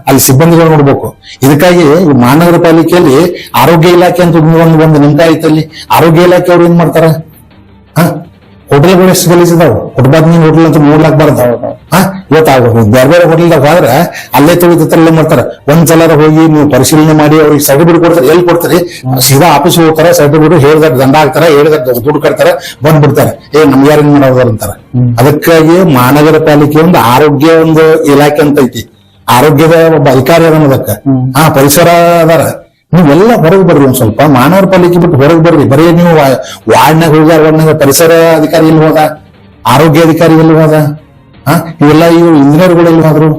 ಅಲ್ಲಿ ಸಿಬ್ಬಂದಿಗಳು ನೋಡ್ಬೇಕು. ಇದಕ್ಕಾಗಿ ಮಹಾನಗರ ಪಾಲಿಕೆಯಲ್ಲಿ ಆರೋಗ್ಯ ಇಲಾಖೆ ಅಂತ ಒಂದು ಒಂದು ನಿಂತ ಐತಲ್ಲಿ ಆರೋಗ್ಯ ಇಲಾಖೆ ಅವ್ರು ಏನ್ ಮಾಡ್ತಾರ? ಹಾ ಹೋಟೆಲ್ಗಳು ಎಷ್ಟು ಗಲೀಜಿದಾವ್ ಫುಟ್ಬಾತ್ ಹೋಟೆಲ್ ಅಂತ ಮೂರ್ ಲಾಕ್ ಹಾ ಇವತ್ತಾಗ ಬೇರೆ ಬೇರೆ ಹೋಟೆಲ್ದಾಗ ಹೋದ್ರೆ ಅಲ್ಲೇ ತೊಳಿತಲ್ಲ ಮಾಡ್ತಾರ. ಒಂದ್ ಸಲ ಹೋಗಿ ನೀವು ಪರಿಶೀಲನೆ ಮಾಡಿ ಅವ್ರಿಗೆ ಸರ್ಟಿಫಿಕೇಟ್ ಕೊಡ್ತಾರೆ ಎಲ್ಲಿ ಕೊಡ್ತಾರೆ? ಸೀದಾ ಆಫೀಸ್ ಹೋಗ್ತಾರೆ ಸರ್ಟಿಫಿಕೇಟ್ ಹೇಳಿದಾಗ ದಂಡ ಆಗ್ತಾರೆ ಹೇಳಿದಾಗ ದುಡ್ಡು ಕಟ್ತಾರೆ ಬಂದ್ಬಿಡ್ತಾರೆ. ಏ ನಮ್ಗೆ ಯಾರು ಮಾಡೋದಾರ ಅಂತಾರೆ? ಅದಕ್ಕಾಗಿ ಮಹಾನಗರ ಪಾಲಿಕೆ ಒಂದು ಆರೋಗ್ಯ ಒಂದು ಇಲಾಖೆ ಅಂತ ಐತಿ. ಆರೋಗ್ಯದ ಒಬ್ಬ ಅಧಿಕಾರಿ ಅದಕ್ಕ. ಹಾ ಪರಿಸರ ಅದಾರ. ನೀವೆಲ್ಲ ಹೊರಗೆ ಬರ್ರಿ ಒಂದ್ ಸ್ವಲ್ಪ. ಮಾನವರ ಪಾಲಿಕೆ ಬಿಟ್ಟು ಹೊರಗೆ ಬರ್ರಿ. ಬರೀ ನೀವು ವಾರ್ಡ್ನಾಗ ಹೋಗ್ಯಾರ ವಾರ್ಡ್ನಾಗ ಪರಿಸರ ಅಧಿಕಾರಿ ಎಲ್ಲಿ ಹೋದ? ಆರೋಗ್ಯ ಅಧಿಕಾರಿ ಎಲ್ಲಿ ಹೋದ? ಇವೆಲ್ಲ ಇವು ಇಂಜಿನಿಯರ್ಗಳು ಎಲ್ಲಿ ಹೋದ್ರು?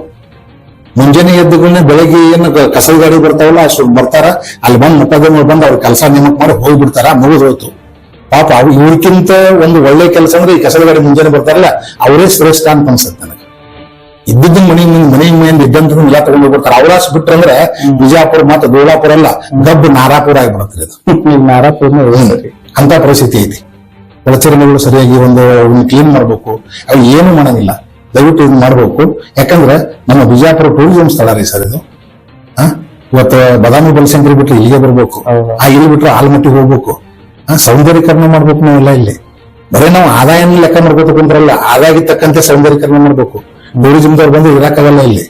ಮುಂಜಾನೆ ಎದ್ದುಗಳನ್ನ ಬೆಳಗ್ಗೆ ಏನು ಕಸಲ್ ಗಾಡಿ ಬರ್ತಾವಲ್ಲ, ಅಷ್ಟು ಬರ್ತಾರ. ಅಲ್ಲಿ ಬಂದು ಮೊಕದ್ದಮೆ ಬಂದು ಅವ್ರ ಕೆಲಸ ನೇಮಕ ಮಾಡಿ ಹೋಗ್ಬಿಡ್ತಾರ ಮುಗಿದೋಯ್ತು ಪಾಪ ಅವ್ರು ಇವ್ರಕ್ಕಿಂತ ಒಂದು ಒಳ್ಳೆ ಕೆಲಸ ಅಂದ್ರೆ ಈ ಕಸದ ಗಾಡಿ ಮುಂಜಾನೆ ಬರ್ತಾರಲ್ಲ, ಅವರೇ ಶ್ರೇಷ್ಠ ಅಂತ ಅನ್ಸುತ್ತೆ ನನಗೆ. ಇದ್ದಿದ್ದ ಮನಿ ಮನೆ ಮುಂದೆ ಇದ್ದಂತ ಎಲ್ಲ ತಗೊಂಡ್ ಹೋಗ್ಬಿಡ್ತಾರೆ. ಅವರಾಸ್ ಬಿಟ್ರಂದ್ರೆ ವಿಜಯಪುರ ಮತ್ತೆ ದೋಲಾಪುರ ಅಲ್ಲ ಗಬ್ಬು ನಾರಾಪುರ ಆಗಿಬಿಡುತ್ತೆ ಇದು. ನಾರಾಪುರ್ನ ಇದೆ ಅಂತ ಪರಿಸ್ಥಿತಿ ಐತಿ. ಒಳಚರಣೆಗಳು ಸರಿಯಾಗಿ ಒಂದು ಕ್ಲೀನ್ ಮಾಡ್ಬೇಕು. ಅವು ಏನು ಮಾಡಂಗಿಲ್ಲ. ದಯವಿಟ್ಟು ಇದು ಮಾಡ್ಬೇಕು. ಯಾಕಂದ್ರೆ ನಮ್ಮ ಬಿಜಾಪುರ ಟೂರಿಸಂ ಸ್ಥಳ ರೀ ಸರ್ ಇದು? ಇವತ್ತು ಬಾದಾಮಿ ಬಲಶಂಕರಿ ಬಿಟ್ರೆ ಇಲ್ಲಿಗೆ ಬರ್ಬೇಕು. ಆ ಇಲ್ಲಿ ಬಿಟ್ರೆ ಆಲ್ಮಟ್ಟಿಗೆ ಹೋಗ್ಬೇಕು. ಸೌಂದರ್ಯೀಕರಣ ಮಾಡ್ಬೇಕು ನಾವೆಲ್ಲ ಇಲ್ಲಿ. ಬರೀ ನಾವು ಆದಾಯನ ಲೆಕ್ಕ ಮಾಡ್ಬೇಕು ಅಂತಾರಲ್ಲ ಆದಾಯಕ್ಕೆ ತಕ್ಕಂತೆ ಸೌಂದರ್ಯೀಕರಣ ಮಾಡ್ಬೇಕು. ಟೂರಿಸಂದವ್ರು ಬಂದು ಇರಕ್ಕಾಗಲ್ಲ ಇಲ್ಲಿ.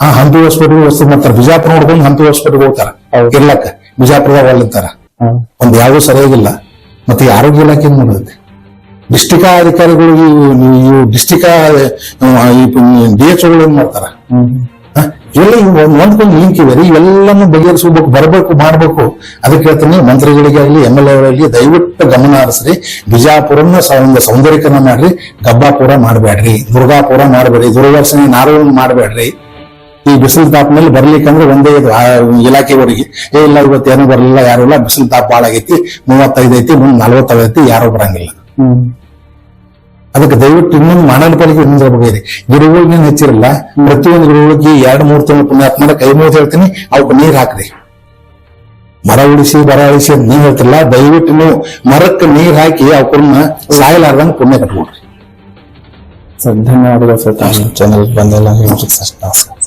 ಆ ಹಂಪಿ ಹಾಸ್ಪಿಟಲ್ ವಸ್ತು ಮಾಡ್ತಾರೆ ಬಿಜಾಪುರ ನೋಡ್ಕೊಂಡು ಹಂಪಿ ಹಾಸ್ಪಿಟಲ್ ಹೋಗ್ತಾರ. ಇರ್ಲಕ್ಕ ಬಿಜಾಪುರದಾಗ ಹ್ಮ್. ಒಂದು ಯಾವ್ದು ಸರಿಯಾಗಿಲ್ಲ. ಮತ್ತೆ ಆರೋಗ್ಯ ಇಲಾಖೆ ಏನ್ ಮಾಡುತ್ತೆ ಡಿಸ್ಟಿಕ್ ಅಧಿಕಾರಿಗಳು ಡಿಸ್ಟಿಕ್ ಡಿ ಎಚ್ ಏನ್ ಮಾಡ್ತಾರ? ಒಂದ್ಕೊಂದು ಲಿಂಕ್ ರೀ ಇವೆಲ್ಲನೂ ಬಗೆಹರಿಸಬೇಕು, ಬರಬೇಕು, ಮಾಡಬೇಕು. ಅದಕ್ಕೆ ಹೇಳ್ತೀನಿ, ಮಂತ್ರಿಗಳಿಗಾಗಲಿ, ಎಂ ಎಲ್ ಎ ದಯವಿಟ್ಟು ಗಮನ ಹರಿಸ್ರಿ. ಬಿಜಾಪುರನ ಒಂದು ಸೌಂದರ್ಯಕನ ಮಾಡ್ರಿ. ಗಬ್ಬಾಪುರ ಮಾಡಬೇಡ್ರಿ. ದುರ್ಗಾಪುರ ಮಾಡಬೇಡ್ರಿ. ದುರ್ವಾಸನೆ ನಾರೂರು ಮಾಡಬೇಡ್ರಿ. ಈ ಬಿಸಿಲು ತಾಪನಲ್ಲಿ ಬರ್ಲಿಕ್ಕಂದ್ರೆ ಒಂದೇ ಇದು ಇಲಾಖೆವರೆಗೆ ಏ, ಇಲ್ಲ, ಇವತ್ತೇನು ಬರಲಿಲ್ಲ, ಯಾರು ಇಲ್ಲ. ಬಿಸಿಲು ತಾಪ ಹಾಳಾಗೈತಿ, ಮೂವತ್ತೈದು ಐತಿ ಮುಂದ್ ನಲವತ್ತೈದು ಐತಿ, ಯಾರು ಬರಂಗಿಲ್ಲ. ಅದಕ್ಕೆ ದಯವಿಟ್ಟು ಇನ್ನೊಂದು ಮಾನವ ಪಾಲಿಕೆ ಇನ್ನೊಂದು ಬಗ್ಗೆ ಗಿಡಗಳನ್ನೇನು ಹೆಚ್ಚಿರಲ್ಲ ಪ್ರತಿಯೊಂದು ಗಿಡಗಳಿಗೆ ಎರಡು ಮೂರು ತಿಂಗಳು ಪುಣ್ಯಾತ್ಮನ ಕೈ ಮೂರು ಹೇಳ್ತೀನಿ ಅವಕ್ಕೆ ನೀರು ಹಾಕ್ರಿ. ಮರ ಉಳಿಸಿ ಬರ ಉಳಿಸಿ ಅಂತ ನೀವ್ ಹೇಳ್ತಿರಲ್ಲ ದಯವಿಟ್ಟು ನೀವು ಮರಕ್ಕೆ ನೀರು ಹಾಕಿ ಅವಕ್ಕನ್ನ ಸಾಯಲಾರ್ದಂಗ್ ಪುಣ್ಯ ಕಟ್ಕೊಡ್ರಿ ಸರ್ ಧನ್ಯವಾದಗಳು ಸರ್. ಚಾನಲ್ ಬಂದೆಲ್ಲ ನಮಸ್ಕಾರ.